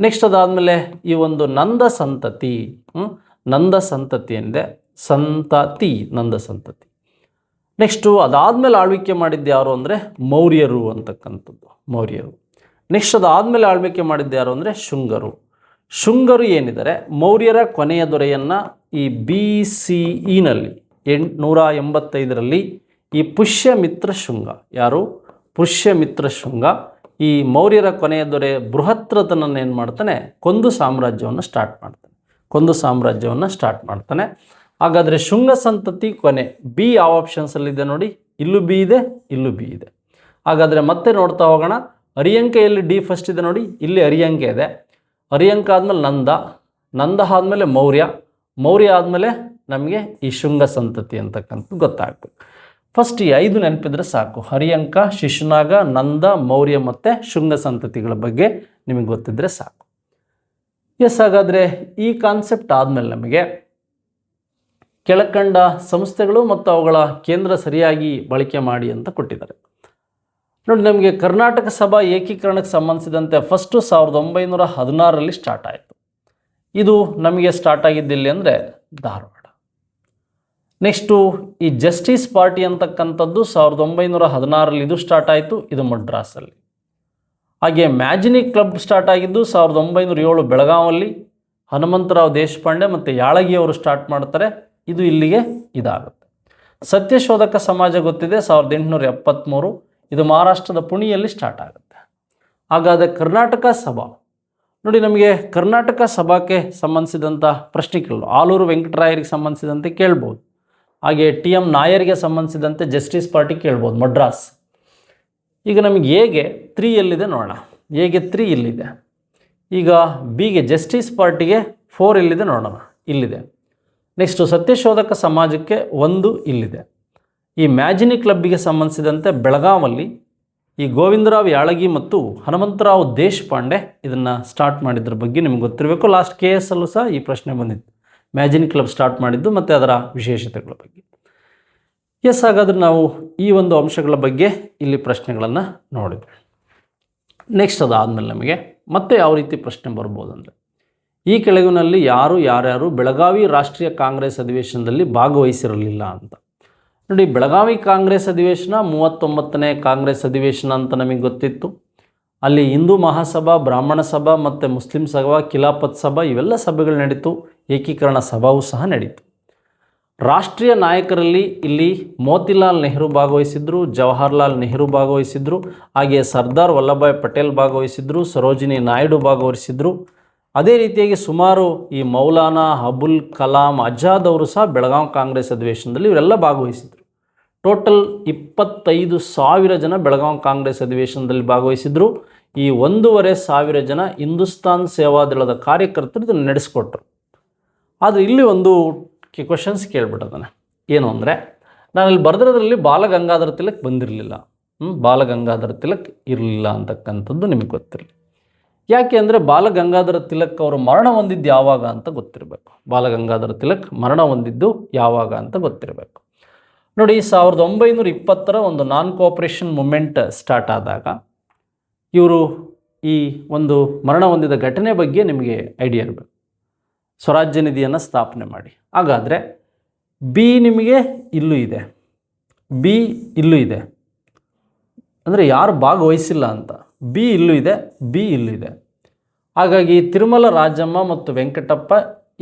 ನೆಕ್ಸ್ಟ್ ಅದಾದಮೇಲೆ ಈ ಒಂದು ನಂದ ಸಂತತಿ? ನಂದ ಸಂತತಿ ಅಂದರೆ ಸಂತತಿ ನಂದ ಸಂತತಿ. ನೆಕ್ಸ್ಟು ಅದಾದಮೇಲೆ ಆಳ್ವಿಕೆ ಮಾಡಿದ್ದು ಯಾರು ಅಂದರೆ ಮೌರ್ಯರು ಅಂತಕ್ಕಂಥದ್ದು, ಮೌರ್ಯರು. ನೆಕ್ಸ್ಟ್ ಅದಾದಮೇಲೆ ಆಳ್ವಿಕೆ ಮಾಡಿದ್ದು ಯಾರು ಅಂದರೆ ಶುಂಗರು. ಶುಂಗರು ಏನಿದ್ದಾರೆ? ಮೌರ್ಯರ ಕೊನೆಯ ದೊರೆಯನ್ನು ಈ ಬಿ ಸಿ ಇನಲ್ಲಿ ಎಂಟುನೂರ ಎಂಬತ್ತೈದರಲ್ಲಿ ಈ ಪುಷ್ಯಮಿತ್ರ ಶೃಂಗ. ಯಾರು? ಪುಷ್ಯಮಿತ್ರ ಶೃಂಗ. ಈ ಮೌರ್ಯರ ಕೊನೆಯ ದೊರೆ ಬೃಹತ್ರತನನ್ನು ಏನು ಮಾಡ್ತಾನೆ? ಕೊಂದು ಸಾಮ್ರಾಜ್ಯವನ್ನು ಸ್ಟಾರ್ಟ್ ಮಾಡ್ತಾನೆ. ಕೊಂದು ಸಾಮ್ರಾಜ್ಯವನ್ನು ಸ್ಟಾರ್ಟ್ ಮಾಡ್ತಾನೆ. ಹಾಗಾದರೆ ಶೃಂಗ ಸಂತತಿ ಕೊನೆ ಬಿ ಯಾವ ಆಪ್ಷನ್ಸಲ್ಲಿದೆ ನೋಡಿ, ಇಲ್ಲೂ ಬಿ ಇದೆ, ಇಲ್ಲೂ ಬಿ ಇದೆ. ಹಾಗಾದರೆ ಮತ್ತೆ ನೋಡ್ತಾ ಹೋಗೋಣ. ಅರಿಯಂಕ ಎಲ್ಲಿ ಡಿ ಫಸ್ಟ್ ಇದೆ ನೋಡಿ, ಇಲ್ಲಿ ಅರಿಯಂಕೆ ಇದೆ. ಅರಿಯಂಕ ಆದಮೇಲೆ ನಂದ ನಂದ ಆದಮೇಲೆ ಮೌರ್ಯ ಮೌರ್ಯ ಆದಮೇಲೆ ನಮಗೆ ಈ ಶೃಂಗ ಸಂತತಿ ಅಂತಕ್ಕಂಥದ್ದು ಗೊತ್ತಾಗ್ಬೇಕು. ಫಸ್ಟ್ ಈ ಐದು ನೆನಪಿದ್ರೆ ಸಾಕು. ಹರಿಯಂಕ ಶಿಶುನಾಗ, ನಂದ, ಮೌರ್ಯ ಮತ್ತು ಶೃಂಗ ಸಂತತಿಗಳ ಬಗ್ಗೆ ನಿಮಗೆ ಗೊತ್ತಿದ್ರೆ ಸಾಕು. ಎಸ್ ಹಾಗಾದರೆ ಈ ಕಾನ್ಸೆಪ್ಟ್ ಆದಮೇಲೆ ನಮಗೆ ಕೆಳಕಂಡ ಸಂಸ್ಥೆಗಳು ಮತ್ತು ಅವುಗಳ ಕೇಂದ್ರ ಸರಿಯಾಗಿ ಬಳಕೆ ಮಾಡಿ ಅಂತ ಕೊಟ್ಟಿದ್ದಾರೆ. ನೋಡಿ, ನಮಗೆ ಕರ್ನಾಟಕ ಸಭಾ ಏಕೀಕರಣಕ್ಕೆ ಸಂಬಂಧಿಸಿದಂತೆ ಫಸ್ಟು ಸಾವಿರದ ಒಂಬೈನೂರ ಹದಿನಾರರಲ್ಲಿ ಸ್ಟಾರ್ಟ್ ಆಯಿತು. ಇದು ನಮಗೆ ಸ್ಟಾರ್ಟ್ ಆಗಿದ್ದಿಲ್ಲಿ ಅಂದರೆ ಧಾರವಾಡ. ನೆಕ್ಸ್ಟು ಈ ಜಸ್ಟಿಸ್ ಪಾರ್ಟಿ ಅಂತಕ್ಕಂಥದ್ದು ಸಾವಿರದ ಒಂಬೈನೂರ ಹದಿನಾರರಲ್ಲಿ ಇದು ಸ್ಟಾರ್ಟ್ ಆಯಿತು, ಇದು ಮಡ್ರಾಸಲ್ಲಿ ಹಾಗೆ ಮ್ಯಾಜಿನಿ ಕ್ಲಬ್ ಸ್ಟಾರ್ಟ್ ಆಗಿದ್ದು ಸಾವಿರದ ಒಂಬೈನೂರ ಏಳು ಬೆಳಗಾವಲ್ಲಿ ಹನುಮಂತರಾವ್ ದೇಶಪಾಂಡೆ ಮತ್ತು ಯಾಳಗಿಯವರು ಸ್ಟಾರ್ಟ್ ಮಾಡ್ತಾರೆ. ಇದು ಇಲ್ಲಿಗೆ ಇದಾಗುತ್ತೆ. ಸತ್ಯಶೋಧಕ ಸಮಾಜ ಗೊತ್ತಿದೆ, ಸಾವಿರದ ಎಂಟುನೂರ ಎಪ್ಪತ್ತ್ಮೂರು ಇದು ಮಹಾರಾಷ್ಟ್ರದ ಪುಣೆಯಲ್ಲಿ ಸ್ಟಾರ್ಟ್ ಆಗುತ್ತೆ. ಹಾಗಾದರೆ ಕರ್ನಾಟಕ ಸಭಾ. ನೋಡಿ, ನಮಗೆ ಕರ್ನಾಟಕ ಸಭಾಕ್ಕೆ ಸಂಬಂಧಿಸಿದಂಥ ಪ್ರಶ್ನೆಗಳು ಆಲೂರು ವೆಂಕಟರಾಯರಿಗೆ ಸಂಬಂಧಿಸಿದಂತೆ ಕೇಳ್ಬೋದು. ಹಾಗೆ ಟಿ ಎಂ ನಾಯರಿಗೆ ಸಂಬಂಧಿಸಿದಂತೆ ಜಸ್ಟಿಸ್ ಪಾರ್ಟಿ ಕೇಳ್ಬೋದು ಮಡ್ರಾಸ್ ಈಗ ನಮಗೆ ಹೇಗೆ ತ್ರೀ ಎಲ್ಲಿದೆ ನೋಡೋಣ. ಎಗೆ ತ್ರೀ ಇಲ್ಲಿದೆ. ಈಗ ಬಿಗೆ ಜಸ್ಟಿಸ್ ಪಾರ್ಟಿಗೆ ಫೋರ್ ಎಲ್ಲಿದೆ ನೋಡೋಣ. ಇಲ್ಲಿದೆ. ನೆಕ್ಸ್ಟು ಸತ್ಯಶೋಧಕ ಸಮಾಜಕ್ಕೆ ಒಂದು ಇಲ್ಲಿದೆ. ಈ ಮ್ಯಾಜಿನಿ ಕ್ಲಬ್ಬಿಗೆ ಸಂಬಂಧಿಸಿದಂತೆ ಬೆಳಗಾವಲ್ಲಿ ಈ ಗೋವಿಂದರಾವ್ ಯಾಳಗಿ ಮತ್ತು ಹನುಮಂತರಾವ್ ದೇಶಪಾಂಡೆ ಇದನ್ನು ಸ್ಟಾರ್ಟ್ ಮಾಡಿದ್ರ ಬಗ್ಗೆ ನಿಮ್ಗೆ ಗೊತ್ತಿರಬೇಕು. ಲಾಸ್ಟ್ ಕೆ ಎಸ್ ಅಲ್ಲೂ ಸಹ ಈ ಪ್ರಶ್ನೆ ಬಂದಿತ್ತು. ಮ್ಯಾಜಿನಿ ಕ್ಲಬ್ ಸ್ಟಾರ್ಟ್ ಮಾಡಿದ್ದು ಮತ್ತು ಅದರ ವಿಶೇಷತೆಗಳ ಬಗ್ಗೆ. ಎಸ್ ಹಾಗಾದ್ರೆ ನಾವು ಈ ಒಂದು ಅಂಶಗಳ ಬಗ್ಗೆ ಇಲ್ಲಿ ಪ್ರಶ್ನೆಗಳನ್ನು ನೋಡಿದ್ವಿ. ನೆಕ್ಸ್ಟ್ ಅದಾದಮೇಲೆ ನಮಗೆ ಮತ್ತೆ ಯಾವ ರೀತಿ ಪ್ರಶ್ನೆ ಬರ್ಬೋದು ಅಂದರೆ ಈ ಕೆಳಗಿನಲ್ಲಿ ಯಾರು ಯಾರ್ಯಾರು ಬೆಳಗಾವಿ ರಾಷ್ಟ್ರೀಯ ಕಾಂಗ್ರೆಸ್ ಅಧಿವೇಶನದಲ್ಲಿ ಭಾಗವಹಿಸಿರಲಿಲ್ಲ ಅಂತ. ನೋಡಿ, ಬೆಳಗಾವಿ ಕಾಂಗ್ರೆಸ್ ಅಧಿವೇಶನ ಮೂವತ್ತೊಂಬತ್ತನೇ ಕಾಂಗ್ರೆಸ್ ಅಧಿವೇಶನ ಅಂತ ನಮಗೆ ಗೊತ್ತಿತ್ತು. ಅಲ್ಲಿ ಹಿಂದೂ ಮಹಾಸಭಾ, ಬ್ರಾಹ್ಮಣ ಸಭಾ ಮತ್ತು ಮುಸ್ಲಿಂ ಸಭಾ ಖಿಲಾಪತ್ ಸಭಾ ಇವೆಲ್ಲ ಸಭೆಗಳು ನಡೀತು. ಏಕೀಕರಣ ಸಭಾವೂ ಸಹ ನಡೀತು. ರಾಷ್ಟ್ರೀಯ ನಾಯಕರಲ್ಲಿ ಇಲ್ಲಿ ಮೋತಿಲಾಲ್ ನೆಹರು ಭಾಗವಹಿಸಿದ್ರು, ಜವಾಹರ್ಲಾಲ್ ನೆಹರು ಭಾಗವಹಿಸಿದ್ರು, ಹಾಗೆ ಸರ್ದಾರ್ ವಲ್ಲಭಾಯ್ ಪಟೇಲ್ ಭಾಗವಹಿಸಿದ್ರು, ಸರೋಜಿನಿ ನಾಯ್ಡು ಭಾಗವಹಿಸಿದ್ರು. ಅದೇ ರೀತಿಯಾಗಿ ಸುಮಾರು ಈ ಮೌಲಾನಾ ಅಬುಲ್ ಕಲಾಂ ಅಜಾದ್ ಅವರು ಸಹ ಬೆಳಗಾವಿ ಕಾಂಗ್ರೆಸ್ ಅಧಿವೇಶನದಲ್ಲಿ ಇವರೆಲ್ಲ ಭಾಗವಹಿಸಿದ್ರು. ಟೋಟಲ್ ಇಪ್ಪತ್ತೈದು ಸಾವಿರ ಜನ ಬೆಳಗಾವಿ ಕಾಂಗ್ರೆಸ್ ಅಧಿವೇಶನದಲ್ಲಿ ಭಾಗವಹಿಸಿದ್ರು. ಈ ಒಂದೂವರೆ ಸಾವಿರ ಜನ ಹಿಂದೂಸ್ತಾನ್ ಸೇವಾದಳದ ಕಾರ್ಯಕರ್ತರು ಇದನ್ನು ನಡೆಸಿಕೊಟ್ರು. ಆದರೆ ಇಲ್ಲಿ ಒಂದು ಕ್ವಶನ್ಸ್ ಕೇಳ್ಬಿಟ್ಟದನೆ. ಏನು ಅಂದರೆ ನಾನು ಇಲ್ಲಿ ಬರೆದಿರೋದ್ರಲ್ಲಿ ಬಾಲಗಂಗಾಧರ ತಿಲಕ್ ಬಂದಿರಲಿಲ್ಲ. ಹ್ಞೂ ಬಾಲಗಂಗಾಧರ ತಿಲಕ್ ಇರಲಿಲ್ಲ ಅಂತಕ್ಕಂಥದ್ದು ನಿಮಗೆ ಗೊತ್ತಿರಲಿ. ಯಾಕೆ ಅಂದರೆ ಬಾಲಗಂಗಾಧರ ತಿಲಕ್ ಅವರು ಮರಣ ಹೊಂದಿದ್ದು ಯಾವಾಗ ಅಂತ ಗೊತ್ತಿರಬೇಕು. ಬಾಲಗಂಗಾಧರ ತಿಲಕ್ ಮರಣ ಹೊಂದಿದ್ದು ಯಾವಾಗ ಅಂತ ಗೊತ್ತಿರಬೇಕು. ನೋಡಿ, ಸಾವಿರದ ಒಂಬೈನೂರ ಇಪ್ಪತ್ತರ ಒಂದು ನಾನ್ ಕೋಆಪ್ರೇಷನ್ ಮೂಮೆಂಟ್ ಸ್ಟಾರ್ಟ್ ಆದಾಗ ಇವರು ಈ ಒಂದು ಮರಣ ಹೊಂದಿದ ಘಟನೆ ಬಗ್ಗೆ ನಿಮಗೆ ಐಡಿಯಾ ಇರಬೇಕು. ಸ್ವರಾಜ್ಯ ನಿಧಿಯನ್ನು ಸ್ಥಾಪನೆ ಮಾಡಿ. ಹಾಗಾದರೆ ಬಿ ನಿಮಗೆ ಇಲ್ಲೂ ಇದೆ. ಬಿ ಇಲ್ಲೂ ಇದೆ. ಅಂದರೆ ಯಾರು ಭಾಗವಹಿಸಿಲ್ಲ ಅಂತ. ಬಿ ಇಲ್ಲೂ ಇದೆ ಬಿ ಇಲ್ಲೂ ಇದೆ. ಹಾಗಾಗಿ ತಿರುಮಲ ರಾಜಮ್ಮ ಮತ್ತು ವೆಂಕಟಪ್ಪ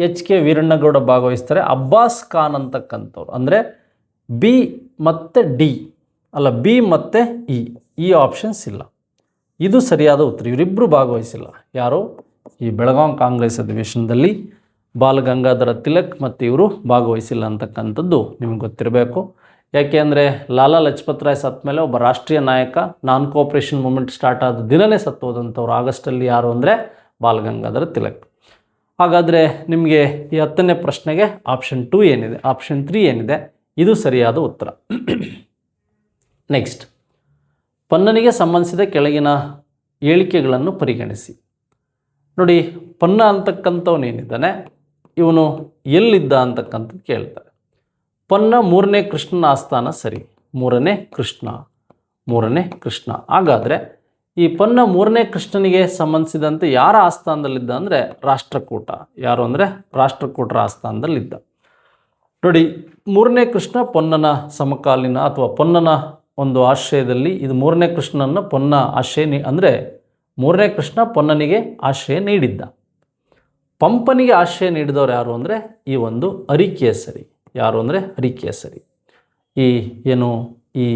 ಎಚ್ ಕೆ ವೀರಣ್ಣಗೌಡ ಭಾಗವಹಿಸ್ತಾರೆ. ಅಬ್ಬಾಸ್ ಖಾನ್ ಅಂತಕ್ಕಂಥವ್ರು. ಅಂದರೆ ಬಿ ಮತ್ತು ಡಿ ಅಲ್ಲ ಬಿ ಮತ್ತು ಇ ಈ ಆಪ್ಷನ್ಸ್ ಇಲ್ಲ. ಇದು ಸರಿಯಾದ ಉತ್ತರ. ಇವರಿಬ್ಬರು ಭಾಗವಹಿಸಿಲ್ಲ. ಯಾರು? ಈ ಬೆಳಗಾಂ ಕಾಂಗ್ರೆಸ್ ಅಧಿವೇಶನದಲ್ಲಿ ಬಾಲಗಂಗಾಧರ ತಿಲಕ್ ಮತ್ತು ಇವರು ಭಾಗವಹಿಸಿಲ್ಲ ಅಂತಕ್ಕಂಥದ್ದು ನಿಮ್ಗೆ ಗೊತ್ತಿರಬೇಕು. ಯಾಕೆ ಅಂದರೆ ಲಾಲಾ ಲಜಪತ್ ರಾಯ್ ಸತ್ತ ಮೇಲೆ ಒಬ್ಬ ರಾಷ್ಟ್ರೀಯ ನಾಯಕ, ನಾನ್ ಕೋಆಪ್ರೇಷನ್ ಮೂಮೆಂಟ್ ಸ್ಟಾರ್ಟ್ ಆದ ದಿನನೇ ಸತ್ತು ಹೋದಂಥವ್ರು ಆಗಸ್ಟಲ್ಲಿ ಯಾರು ಅಂದರೆ ಬಾಲಗಂಗಾಧರ ತಿಲಕ್. ಹಾಗಾದರೆ ನಿಮಗೆ ಈ ಹತ್ತನೇ ಪ್ರಶ್ನೆಗೆ ಆಪ್ಷನ್ ಟೂ ಏನಿದೆ ಆಪ್ಷನ್ ತ್ರೀ ಏನಿದೆ? ಇದು ಸರಿಯಾದ ಉತ್ತರ. ನೆಕ್ಸ್ಟ್ ಪನ್ನನಿಗೆ ಸಂಬಂಧಿಸಿದ ಕೆಳಗಿನ ಹೇಳಿಕೆಗಳನ್ನು ಪರಿಗಣಿಸಿ. ನೋಡಿ, ಪನ್ನ ಅಂತಕ್ಕಂಥವನೇನಿದ್ದಾನೆ? ಇವನು ಎಲ್ಲಿದ್ದ ಅಂತಕ್ಕಂಥದ್ದು ಕೇಳ್ತಾರೆ. ಪೊನ್ನ ಮೂರನೇ ಕೃಷ್ಣನ ಆಸ್ಥಾನ ಸರಿ, ಮೂರನೇ ಕೃಷ್ಣ ಮೂರನೇ ಕೃಷ್ಣ. ಹಾಗಾದರೆ ಈ ಪೊನ್ನ ಮೂರನೇ ಕೃಷ್ಣನಿಗೆ ಸಂಬಂಧಿಸಿದಂತೆ ಯಾರ ಆಸ್ಥಾನದಲ್ಲಿದ್ದ ಅಂದರೆ ರಾಷ್ಟ್ರಕೂಟ. ಯಾರು ಅಂದರೆ ರಾಷ್ಟ್ರಕೂಟರ ಆಸ್ಥಾನದಲ್ಲಿದ್ದ. ನೋಡಿ, ಮೂರನೇ ಕೃಷ್ಣ ಪೊನ್ನನ ಸಮಕಾಲೀನ ಅಥವಾ ಪೊನ್ನನ ಒಂದು ಆಶ್ರಯದಲ್ಲಿ ಇದು ಮೂರನೇ ಕೃಷ್ಣನ ಪೊನ್ನ ಆಶ್ರಯ ನೀ ಅಂದರೆ ಮೂರನೇ ಕೃಷ್ಣ ಪೊನ್ನನಿಗೆ ಆಶ್ರಯ ನೀಡಿದ್ದ. ಪಂಪನಿಗೆ ಆಶ್ರಯ ನೀಡಿದವರು ಯಾರು ಅಂದರೆ ಈ ಒಂದು ಅರಿಕೇಸರಿ. ಯಾರು ಅಂದರೆ ಅರಿಕೇಸರಿ. ಈ ಏನು ಈ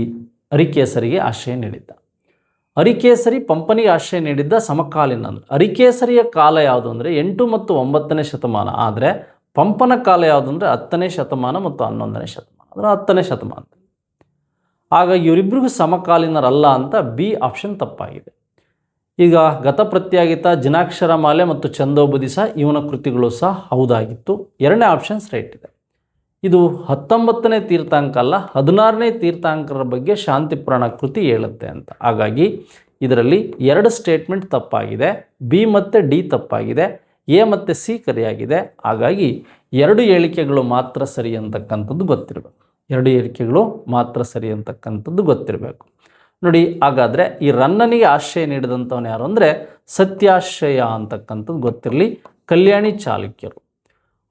ಅರಿಕೇಸರಿಗೆ ಆಶ್ರಯ ನೀಡಿದ್ದ. ಅರಿಕೇಸರಿ ಪಂಪನಿಗೆ ಆಶ್ರಯ ನೀಡಿದ್ದ ಸಮಕಾಲೀನ ಅಂದರೆ ಅರಿಕೇಸರಿಯ ಕಾಲ ಯಾವುದು ಅಂದರೆ ಎಂಟು ಮತ್ತು ಒಂಬತ್ತನೇ ಶತಮಾನ. ಆದರೆ ಪಂಪನ ಕಾಲ ಯಾವುದು ಅಂದರೆ ಹತ್ತನೇ ಶತಮಾನ ಮತ್ತು ಹನ್ನೊಂದನೇ ಶತಮಾನ. ಅಂದರೆ ಹತ್ತನೇ ಶತಮಾನ. ಆಗ ಇವರಿಬ್ಬರಿಗೂ ಸಮಕಾಲೀನರಲ್ಲ ಅಂತ ಬಿ ಆಪ್ಷನ್ ತಪ್ಪಾಗಿದೆ. ಈಗ ಗತಪ್ರತ್ಯಾಗಿತ ಜಿನಾಕ್ಷರ ಮಾಲೆ ಮತ್ತು ಛಂದೋಬುದಿ ಸಹ ಇವನ ಕೃತಿಗಳು ಸಹ ಹೌದಾಗಿತ್ತು. ಎರಡನೇ ಆಪ್ಷನ್ಸ್ ರೈಟ್ ಇದೆ. ಇದು ಹತ್ತೊಂಬತ್ತನೇ ತೀರ್ಥಾಂಕ ಅಲ್ಲ, ಹದಿನಾರನೇ ತೀರ್ಥಾಂಕರ ಬಗ್ಗೆ ಶಾಂತಿ ಪುರಾಣ ಕೃತಿ ಹೇಳುತ್ತೆ ಅಂತ. ಹಾಗಾಗಿ ಇದರಲ್ಲಿ ಎರಡು ಸ್ಟೇಟ್ಮೆಂಟ್ ತಪ್ಪಾಗಿದೆ ಬಿ ಮತ್ತು ಡಿ ತಪ್ಪಾಗಿದೆ ಎ ಮತ್ತು ಸಿ ಕರಿಯಾಗಿದೆ. ಹಾಗಾಗಿ ಎರಡು ಹೇಳಿಕೆಗಳು ಮಾತ್ರ ಸರಿ ಅಂತಕ್ಕಂಥದ್ದು ಗೊತ್ತಿರಬೇಕು. ಎರಡು ಹೇಳಿಕೆಗಳು ಮಾತ್ರ ಸರಿ ಅಂತಕ್ಕಂಥದ್ದು ಗೊತ್ತಿರಬೇಕು. ನೋಡಿ, ಹಾಗಾದರೆ ಈ ರನ್ನನಿಗೆ ಆಶ್ರಯ ನೀಡಿದಂಥವನು ಯಾರು ಅಂದರೆ ಸತ್ಯಾಶ್ರಯ ಅಂತಕ್ಕಂಥದ್ದು ಗೊತ್ತಿರಲಿ ಕಲ್ಯಾಣಿ ಚಾಲುಕ್ಯರು.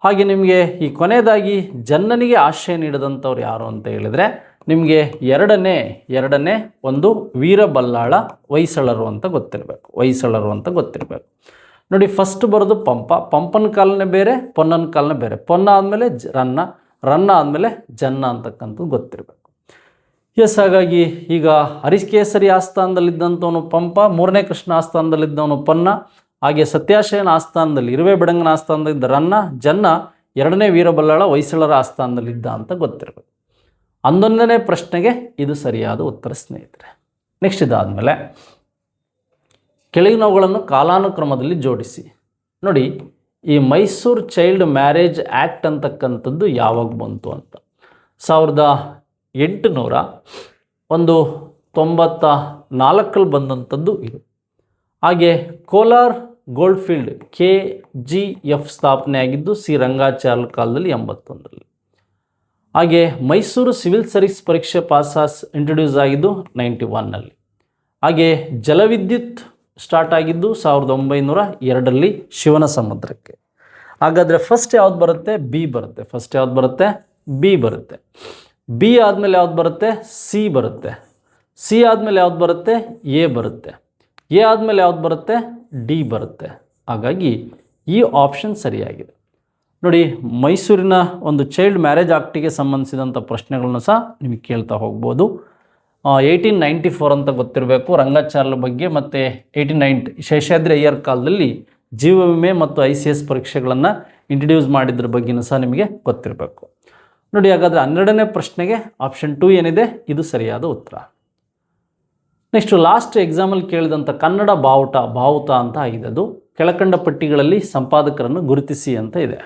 ಹಾಗೆ ನಿಮಗೆ ಈ ಕೊನೆಯದಾಗಿ ಜನ್ನನಿಗೆ ಆಶ್ರಯ ನೀಡಿದಂಥವ್ರು ಯಾರು ಅಂತ ಹೇಳಿದರೆ ನಿಮಗೆ ಎರಡನೇ ಎರಡನೇ ಒಂದು ವೀರಬಲ್ಲಾಳ ಹೊಯ್ಸಳರು ಅಂತ ಗೊತ್ತಿರಬೇಕು, ಹೊಯ್ಸಳರು ಅಂತ ಗೊತ್ತಿರಬೇಕು. ನೋಡಿ ಫಸ್ಟ್ ಬರೋದು ಪಂಪ, ಪಂಪನ ಕಾಲನೇ ಬೇರೆ, ಪೊನ್ನನ ಕಾಲನೇ ಬೇರೆ. ಪೊನ್ನ ಆದಮೇಲೆ ರನ್ನ ರನ್ನ ಆದಮೇಲೆ ಜನ್ನ ಅಂತಕ್ಕಂಥದ್ದು ಗೊತ್ತಿರಬೇಕು. ಎಸ್ ಹಾಗಾಗಿ ಈಗ ಹರಿಕೇಸರಿ ಆಸ್ಥಾನದಲ್ಲಿದ್ದಂಥವನು ಪಂಪ, ಮೂರನೇ ಕೃಷ್ಣ ಆಸ್ಥಾನದಲ್ಲಿದ್ದವನು ಪನ್ನ, ಹಾಗೆ ಸತ್ಯಾಶಯನ ಆಸ್ಥಾನದಲ್ಲಿ ಇರುವೆ ಬೆಡಂಗನ ಆಸ್ಥಾನದಲ್ಲಿದ್ದ ರನ್ನ, ಜನ್ನ, ಎರಡನೇ ವೀರಬಲ್ಲಾಳ ಹೊಯ್ಸಳರ ಆಸ್ಥಾನದಲ್ಲಿದ್ದ ಅಂತ ಗೊತ್ತಿರಬೇಕು. ಹನ್ನೊಂದನೇ ಪ್ರಶ್ನೆಗೆ ಇದು ಸರಿಯಾದ ಉತ್ತರ ಸ್ನೇಹಿತರೆ. ನೆಕ್ಸ್ಟ್ ಇದಾದಮೇಲೆ ಕೆಳಗಿನವುಗಳನ್ನು ಕಾಲಾನುಕ್ರಮದಲ್ಲಿ ಜೋಡಿಸಿ. ನೋಡಿ, ಈ ಮೈಸೂರು ಚೈಲ್ಡ್ ಮ್ಯಾರೇಜ್ ಆ್ಯಕ್ಟ್ ಅಂತಕ್ಕಂಥದ್ದು ಯಾವಾಗ ಬಂತು ಅಂತ. ಸಾವಿರದ ಎಂಟುನೂರ ಒಂದು ತೊಂಬತ್ತ ನಾಲ್ಕಲ್ಲಿ ಬಂದಂಥದ್ದು ಇದು. ಹಾಗೆ Kolar gold field K G F ಸ್ಥಾಪನೆ ಆಗಿದ್ದು ಸಿ ರಂಗಾಚಾರ್ಯ ಕಾಲದಲ್ಲಿ ಎಂಬತ್ತೊಂದರಲ್ಲಿ. ಹಾಗೆ ಮೈಸೂರು ಸಿವಿಲ್ ಸರ್ವಿಸ್ ಪರೀಕ್ಷೆ ಪಾಸಾಸ್ ಇಂಟ್ರೊಡ್ಯೂಸ್ ಆಗಿದ್ದು ನೈಂಟಿ ಒನ್ನಲ್ಲಿ. ಹಾಗೆ ಜಲವಿದ್ಯುತ್ ಸ್ಟಾರ್ಟ್ ಆಗಿದ್ದು ಸಾವಿರದ ಒಂಬೈನೂರ ಎರಡರಲ್ಲಿ ಶಿವನ ಸಮುದ್ರಕ್ಕೆ. ಹಾಗಾದರೆ ಫಸ್ಟ್ ಯಾವ್ದು ಬರುತ್ತೆ? ಬಿ ಬರುತ್ತೆ. ಫಸ್ಟ್ ಯಾವ್ದು ಬರುತ್ತೆ? ಬಿ ಬರುತ್ತೆ. ಬಿ ಆದಮೇಲೆ ಯಾವ್ದು ಬರುತ್ತೆ? ಸಿ ಬರುತ್ತೆ. ಸಿ ಆದಮೇಲೆ ಯಾವ್ದು ಬರುತ್ತೆ? ಎ ಬರುತ್ತೆ. ಎ ಆದಮೇಲೆ ಯಾವ್ದು ಬರುತ್ತೆ? ಡಿ ಬರುತ್ತೆ. ಹಾಗಾಗಿ ಈ ಆಪ್ಷನ್ ಸರಿಯಾಗಿದೆ. ನೋಡಿ, ಮೈಸೂರಿನ ಒಂದು ಚೈಲ್ಡ್ ಮ್ಯಾರೇಜ್ ಆಕ್ಟಿಗೆ ಸಂಬಂಧಿಸಿದಂಥ ಪ್ರಶ್ನೆಗಳನ್ನ ಸಹ ನಿಮಗೆ ಕೇಳ್ತಾ ಹೋಗ್ಬೋದು. ಏಯ್ಟೀನ್ ನೈಂಟಿ ಫೋರ್ ಅಂತ ಗೊತ್ತಿರಬೇಕು ರಂಗಾಚಾರ್ಯ ಬಗ್ಗೆ ಮತ್ತು ಏಯ್ಟೀನ್ ನೈಂಟಿ ಶೇಷಾದ್ರಿ ಅಯ್ಯರ್ ಕಾಲದಲ್ಲಿ ಜೀವ ವಿಮೆ ಮತ್ತು ಐ ಸಿ ಎಸ್ ಪರೀಕ್ಷೆಗಳನ್ನು ಇಂಟ್ರಡ್ಯೂಸ್ ಮಾಡಿದ್ರ ಬಗ್ಗೆನೂ ಸಹ ನಿಮಗೆ ಗೊತ್ತಿರಬೇಕು. ನೋಡಿ, ಹಾಗಾದರೆ ಹನ್ನೆರಡನೇ ಪ್ರಶ್ನೆಗೆ ಆಪ್ಷನ್ ಟು ಏನಿದೆ? ಇದು ಸರಿಯಾದ ಉತ್ತರ. ನೆಕ್ಸ್ಟು ಲಾಸ್ಟ್ ಎಕ್ಸಾಮಲ್ಲಿ ಕೇಳಿದಂಥ ಕನ್ನಡ ಬಾವುಟ ಬಾವುಟ ಅಂತ ಆಗಿದೆ ಅದು. ಕೆಳಕಂಡ ಪಟ್ಟಿಗಳಲ್ಲಿ ಸಂಪಾದಕರನ್ನು ಗುರುತಿಸಿ ಅಂತ ಇದೆ.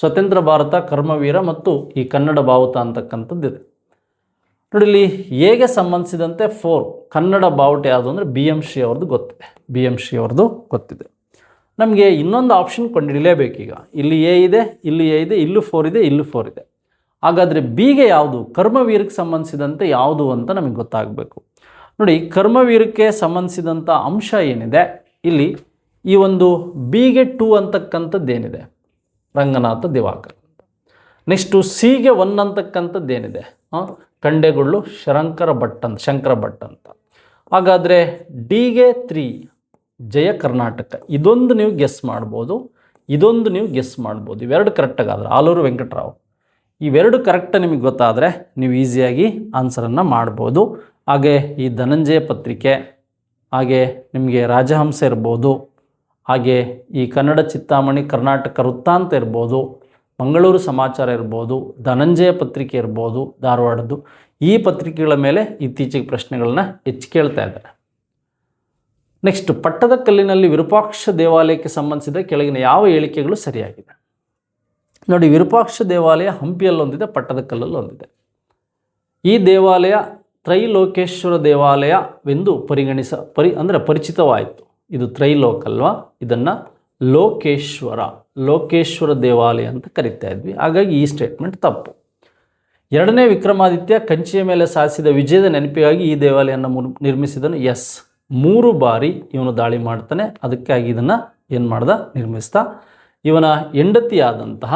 ಸ್ವತಂತ್ರ ಭಾರತ, ಕರ್ಮವೀರ ಮತ್ತು ಈ ಕನ್ನಡ ಬಾವುಟ ಅಂತಕ್ಕಂಥದ್ದು ಇದೆ. ನೋಡಿ, ಇಲ್ಲಿ ಹೇಗೆ ಸಂಬಂಧಿಸಿದಂತೆ ಫೋರ್ ಕನ್ನಡ ಬಾವುಟ ಯಾವುದು ಅಂದರೆ ಬಿ ಎಂ ಶ್ರೀ ಅವ್ರದ್ದು ಗೊತ್ತಿದೆ. ಬಿ ಎಂ ಶ್ರೀ ಅವ್ರದ್ದು ಗೊತ್ತಿದೆ. ನಮಗೆ ಇನ್ನೊಂದು ಆಪ್ಷನ್ ಕಂಡುಹಿಡಿಯಲೇಬೇಕೀಗ ಇಲ್ಲಿ ಎ ಇದೆ, ಇಲ್ಲಿ ಎ ಇದೆ, ಇಲ್ಲೂ ಫೋರ್ ಇದೆ, ಇಲ್ಲೂ ಫೋರ್ ಇದೆ. ಹಾಗಾದರೆ ಬಿಗೆ ಯಾವುದು? ಕರ್ಮವೀರಕ್ಕೆ ಸಂಬಂಧಿಸಿದಂತೆ ಯಾವುದು ಅಂತ ನಮಗೆ ಗೊತ್ತಾಗಬೇಕು. ನೋಡಿ, ಕರ್ಮವೀರಕ್ಕೆ ಸಂಬಂಧಿಸಿದಂಥ ಅಂಶ ಏನಿದೆ? ಇಲ್ಲಿ ಈ ಒಂದು ಬಿಗೆ ಟೂ ಅಂತಕ್ಕಂಥದ್ದೇನಿದೆ? ರಂಗನಾಥ ದಿವಾಕರ್. ನೆಕ್ಸ್ಟು ಸಿಗೆ ಒನ್ ಅಂತಕ್ಕಂಥದ್ದೇನಿದೆ? ಕಂಡೆಗೊಳ್ಳು ಶಂಕರ ಭಟ್ ಅಂತ, ಶಂಕರ ಭಟ್ ಅಂತ. ಹಾಗಾದರೆ ಡಿಗೆ ತ್ರೀ, ಜಯ ಕರ್ನಾಟಕ. ಇದೊಂದು ನೀವು ಗೆಸ್ ಮಾಡ್ಬೋದು. ಇದೊಂದು ನೀವು ಗೆಸ್ ಮಾಡ್ಬೋದು. ಇವೆರಡು ಕರೆಕ್ಟಾಗಾದ್ರೆ ಆಲೂರು ವೆಂಕಟರಾವ್. ಇವೆರಡು ಕರೆಕ್ಟ್ ನಿಮಗೆ ಗೊತ್ತಾದರೆ ನೀವು ಈಸಿಯಾಗಿ ಆನ್ಸರನ್ನು ಮಾಡ್ಬೋದು. ಹಾಗೆ ಈ ಧನಂಜಯ ಪತ್ರಿಕೆ, ಹಾಗೆ ನಿಮಗೆ ರಾಜಹಂಸ ಇರ್ಬೋದು, ಹಾಗೆ ಈ ಕನ್ನಡ ಚಿತ್ತಾಮಣಿ, ಕರ್ನಾಟಕ ವೃತ್ತಾಂತ ಇರ್ಬೋದು, ಮಂಗಳೂರು ಸಮಾಚಾರ ಇರ್ಬೋದು, ಧನಂಜಯ ಪತ್ರಿಕೆ ಇರ್ಬೋದು, ಧಾರವಾಡದ್ದು, ಈ ಪತ್ರಿಕೆಗಳ ಮೇಲೆ ಇತ್ತೀಚೆಗೆ ಪ್ರಶ್ನೆಗಳನ್ನ ಹೆಚ್ಚು ಕೇಳ್ತಾ ಇದ್ದಾರೆ. ನೆಕ್ಸ್ಟ್ ಪಟ್ಟದಕಲ್ಲಿನಲ್ಲಿ ವಿರೂಪಾಕ್ಷ ದೇವಾಲಯಕ್ಕೆ ಸಂಬಂಧಿಸಿದ ಕೆಳಗಿನ ಯಾವ ಹೇಳಿಕೆಗಳು ಸರಿಯಾಗಿದೆ? ನೋಡಿ, ವಿರೂಪಾಕ್ಷ ದೇವಾಲಯ ಹಂಪಿಯಲ್ಲೊಂದಿದೆ ಪಟ್ಟದಕಲ್ಲಲ್ಲಿ ಪಟ್ಟದ ಕಲ್ಲಲ್ಲಿ ಒಂದಿದೆ ಈ ದೇವಾಲಯ ತ್ರೈಲೋಕೇಶ್ವರ ದೇವಾಲಯವೆಂದು ಪರಿಗಣಿಸ, ಪರಿ, ಅಂದರೆ ಪರಿಚಿತವಾಯಿತು. ಇದು ತ್ರೈಲೋಕಲ್ವಾ? ಇದನ್ನು ಲೋಕೇಶ್ವರ ಲೋಕೇಶ್ವರ ದೇವಾಲಯ ಅಂತ ಕರಿತಾ ಇದ್ವಿ. ಹಾಗಾಗಿ ಈ ಸ್ಟೇಟ್ಮೆಂಟ್ ತಪ್ಪು. ಎರಡನೇ ವಿಕ್ರಮಾದಿತ್ಯ ಕಂಚಿಯ ಮೇಲೆ ಸಾಧಿಸಿದ ವಿಜಯದ ನೆನಪಿಗಾಗಿ ಈ ದೇವಾಲಯವನ್ನು ನಿರ್ಮಿಸಿದನು ಎಸ್. ಮೂರು ಬಾರಿ ಇವನು ದಾಳಿ ಮಾಡ್ತಾನೆ. ಅದಕ್ಕಾಗಿ ಇದನ್ನು ಏನು ಮಾಡ್ದ? ನಿರ್ಮಿಸ್ದ. ಇವನ ಹೆಂಡತಿಯಾದಂತಹ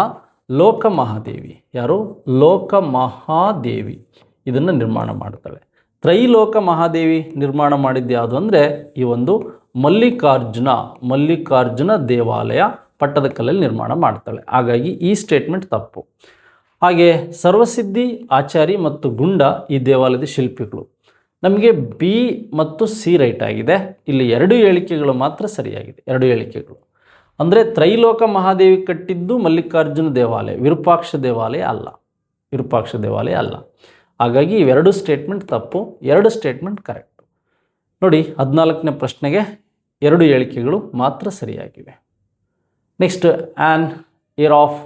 ಲೋಕ ಮಹಾದೇವಿ ಯಾರು? ಲೋಕ ಮಹಾದೇವಿ ಇದನ್ನು ನಿರ್ಮಾಣ ಮಾಡ್ತಾಳೆ ತ್ರೈಲೋಕ ಮಹಾದೇವಿ ನಿರ್ಮಾಣ ಮಾಡಿದ್ದು ಯಾವುದು ಅಂದರೆ ಈ ಒಂದು ಮಲ್ಲಿಕಾರ್ಜುನ ಮಲ್ಲಿಕಾರ್ಜುನ ದೇವಾಲಯ ಪಟ್ಟದಕಲ್ಲಲ್ಲಿ ನಿರ್ಮಾಣ ಮಾಡ್ತಾಳೆ. ಹಾಗಾಗಿ ಈ ಸ್ಟೇಟ್ಮೆಂಟ್ ತಪ್ಪು. ಹಾಗೆ ಸರ್ವಸಿದ್ಧಿ, ಆಚಾರಿ ಮತ್ತು ಗುಂಡ ಈ ದೇವಾಲಯದ ಶಿಲ್ಪಿಗಳು. ನಮಗೆ ಬಿ ಮತ್ತು ಸಿ ರೈಟ್ ಆಗಿದೆ. ಇಲ್ಲಿ ಎರಡು ಹೇಳಿಕೆಗಳು ಮಾತ್ರ ಸರಿಯಾಗಿದೆ. ಎರಡು ಹೇಳಿಕೆಗಳು. ಅಂದರೆ ತ್ರೈಲೋಕ ಮಹಾದೇವಿ ಕಟ್ಟಿದ್ದು ಮಲ್ಲಿಕಾರ್ಜುನ ದೇವಾಲಯ, ವಿರೂಪಾಕ್ಷ ದೇವಾಲಯ ಅಲ್ಲ. ವಿರೂಪಾಕ್ಷ ದೇವಾಲಯ ಅಲ್ಲ. ಹಾಗಾಗಿ ಇವೆರಡು ಸ್ಟೇಟ್ಮೆಂಟ್ ತಪ್ಪು, ಎರಡು ಸ್ಟೇಟ್ಮೆಂಟ್ ಕರೆಕ್ಟ್ ನೋಡಿ, ಹದಿನಾಲ್ಕನೇ ಪ್ರಶ್ನೆಗೆ ಎರಡು ಹೇಳಿಕೆಗಳು ಮಾತ್ರ ಸರಿಯಾಗಿವೆ. Next an year of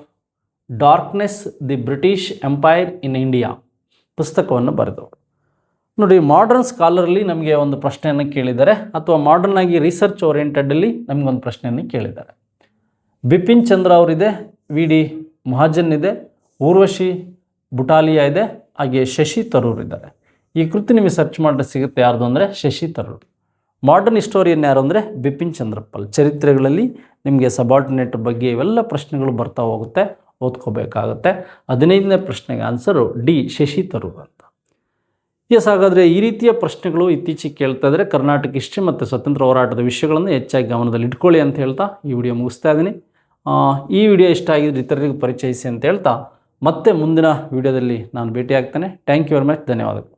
darkness the British empire in India ಪುಸ್ತಕವನ್ನು ಬರೆದವರು. ನೋಡಿ ಮಾಡರ್ನ್ ಸ್ಕಾಲರ್ಲಿ ನಮಗೆ ಒಂದು ಪ್ರಶ್ನೆಯನ್ನು ಕೇಳಿದ್ದಾರೆ, ಅಥವಾ ಮಾಡರ್ನ್ ಆಗಿ ರಿಸರ್ಚ್ ಓರಿಯೆಂಟೆಡಲ್ಲಿ ನಮಗೊಂದು ಪ್ರಶ್ನೆಯನ್ನು ಕೇಳಿದ್ದಾರೆ. ಬಿಪಿನ್ ಚಂದ್ರ ಅವರಿದೆ ವಿ ಡಿ ಮಹಾಜನ್ ಇದೆ, ಊರ್ವಶಿ ಬುಟಾಲಿಯಾ ಇದೆ, ಹಾಗೆ ಶಶಿ ತರೂರ್ ಇದ್ದಾರೆ. ಈ ಕೃತಿ ನಿಮಗೆ ಸರ್ಚ್ ಮಾಡಿದ್ರೆ ಸಿಗುತ್ತೆ ಯಾರ್ದು ಅಂದರೆ ಶಶಿ ತರೂರ್. ಮಾಡರ್ನ್ ಹಿಸ್ಟೋರಿಯನ್ ಯಾರು ಅಂದರೆ ಬಿಪಿನ್ ಚಂದ್ರಪಾಲ್ ಚರಿತ್ರೆಗಳಲ್ಲಿ ನಿಮಗೆ ಸಬಾರ್ಡಿನೇಟ್ ಬಗ್ಗೆ ಇವೆಲ್ಲ ಪ್ರಶ್ನೆಗಳು ಬರ್ತಾ ಹೋಗುತ್ತೆ, ಓದ್ಕೋಬೇಕಾಗುತ್ತೆ. ಹದಿನೈದನೇ ಪ್ರಶ್ನೆಗೆ ಆನ್ಸರು ಡಿ ಶಶಿ ತರೂರ್ ಅಂತ. ಎಸ್ ಹಾಗಾದರೆ ಈ ರೀತಿಯ ಪ್ರಶ್ನೆಗಳು ಇತ್ತೀಚೆಗೆ ಕೇಳ್ತಾ ಇದ್ದರೆ ಕರ್ನಾಟಕ ಹಿಸ್ಟ್ರಿ ಮತ್ತು ಸ್ವತಂತ್ರ ಹೋರಾಟದ ವಿಷಯಗಳನ್ನು ಹೆಚ್ಚಾಗಿ ಗಮನದಲ್ಲಿ ಇಟ್ಕೊಳ್ಳಿ ಅಂತ ಹೇಳ್ತಾ ಈ ವಿಡಿಯೋ ಮುಗಿಸ್ತಾ ಇದ್ದೀನಿ. ಈ ವಿಡಿಯೋ ಇಷ್ಟ ಆಗಿದ್ರೆ ಇತರರಿಗೂ ಪರಿಚಯಿಸಿ ಅಂತ ಹೇಳ್ತಾ ಮತ್ತೆ ಮುಂದಿನ ವಿಡಿಯೋದಲ್ಲಿ ನಾನು ಭೇಟಿಯಾಗ್ತೇನೆ. ಥ್ಯಾಂಕ್ ಯು ವೆರಿ ಮಚ್ ಧನ್ಯವಾದಗಳು.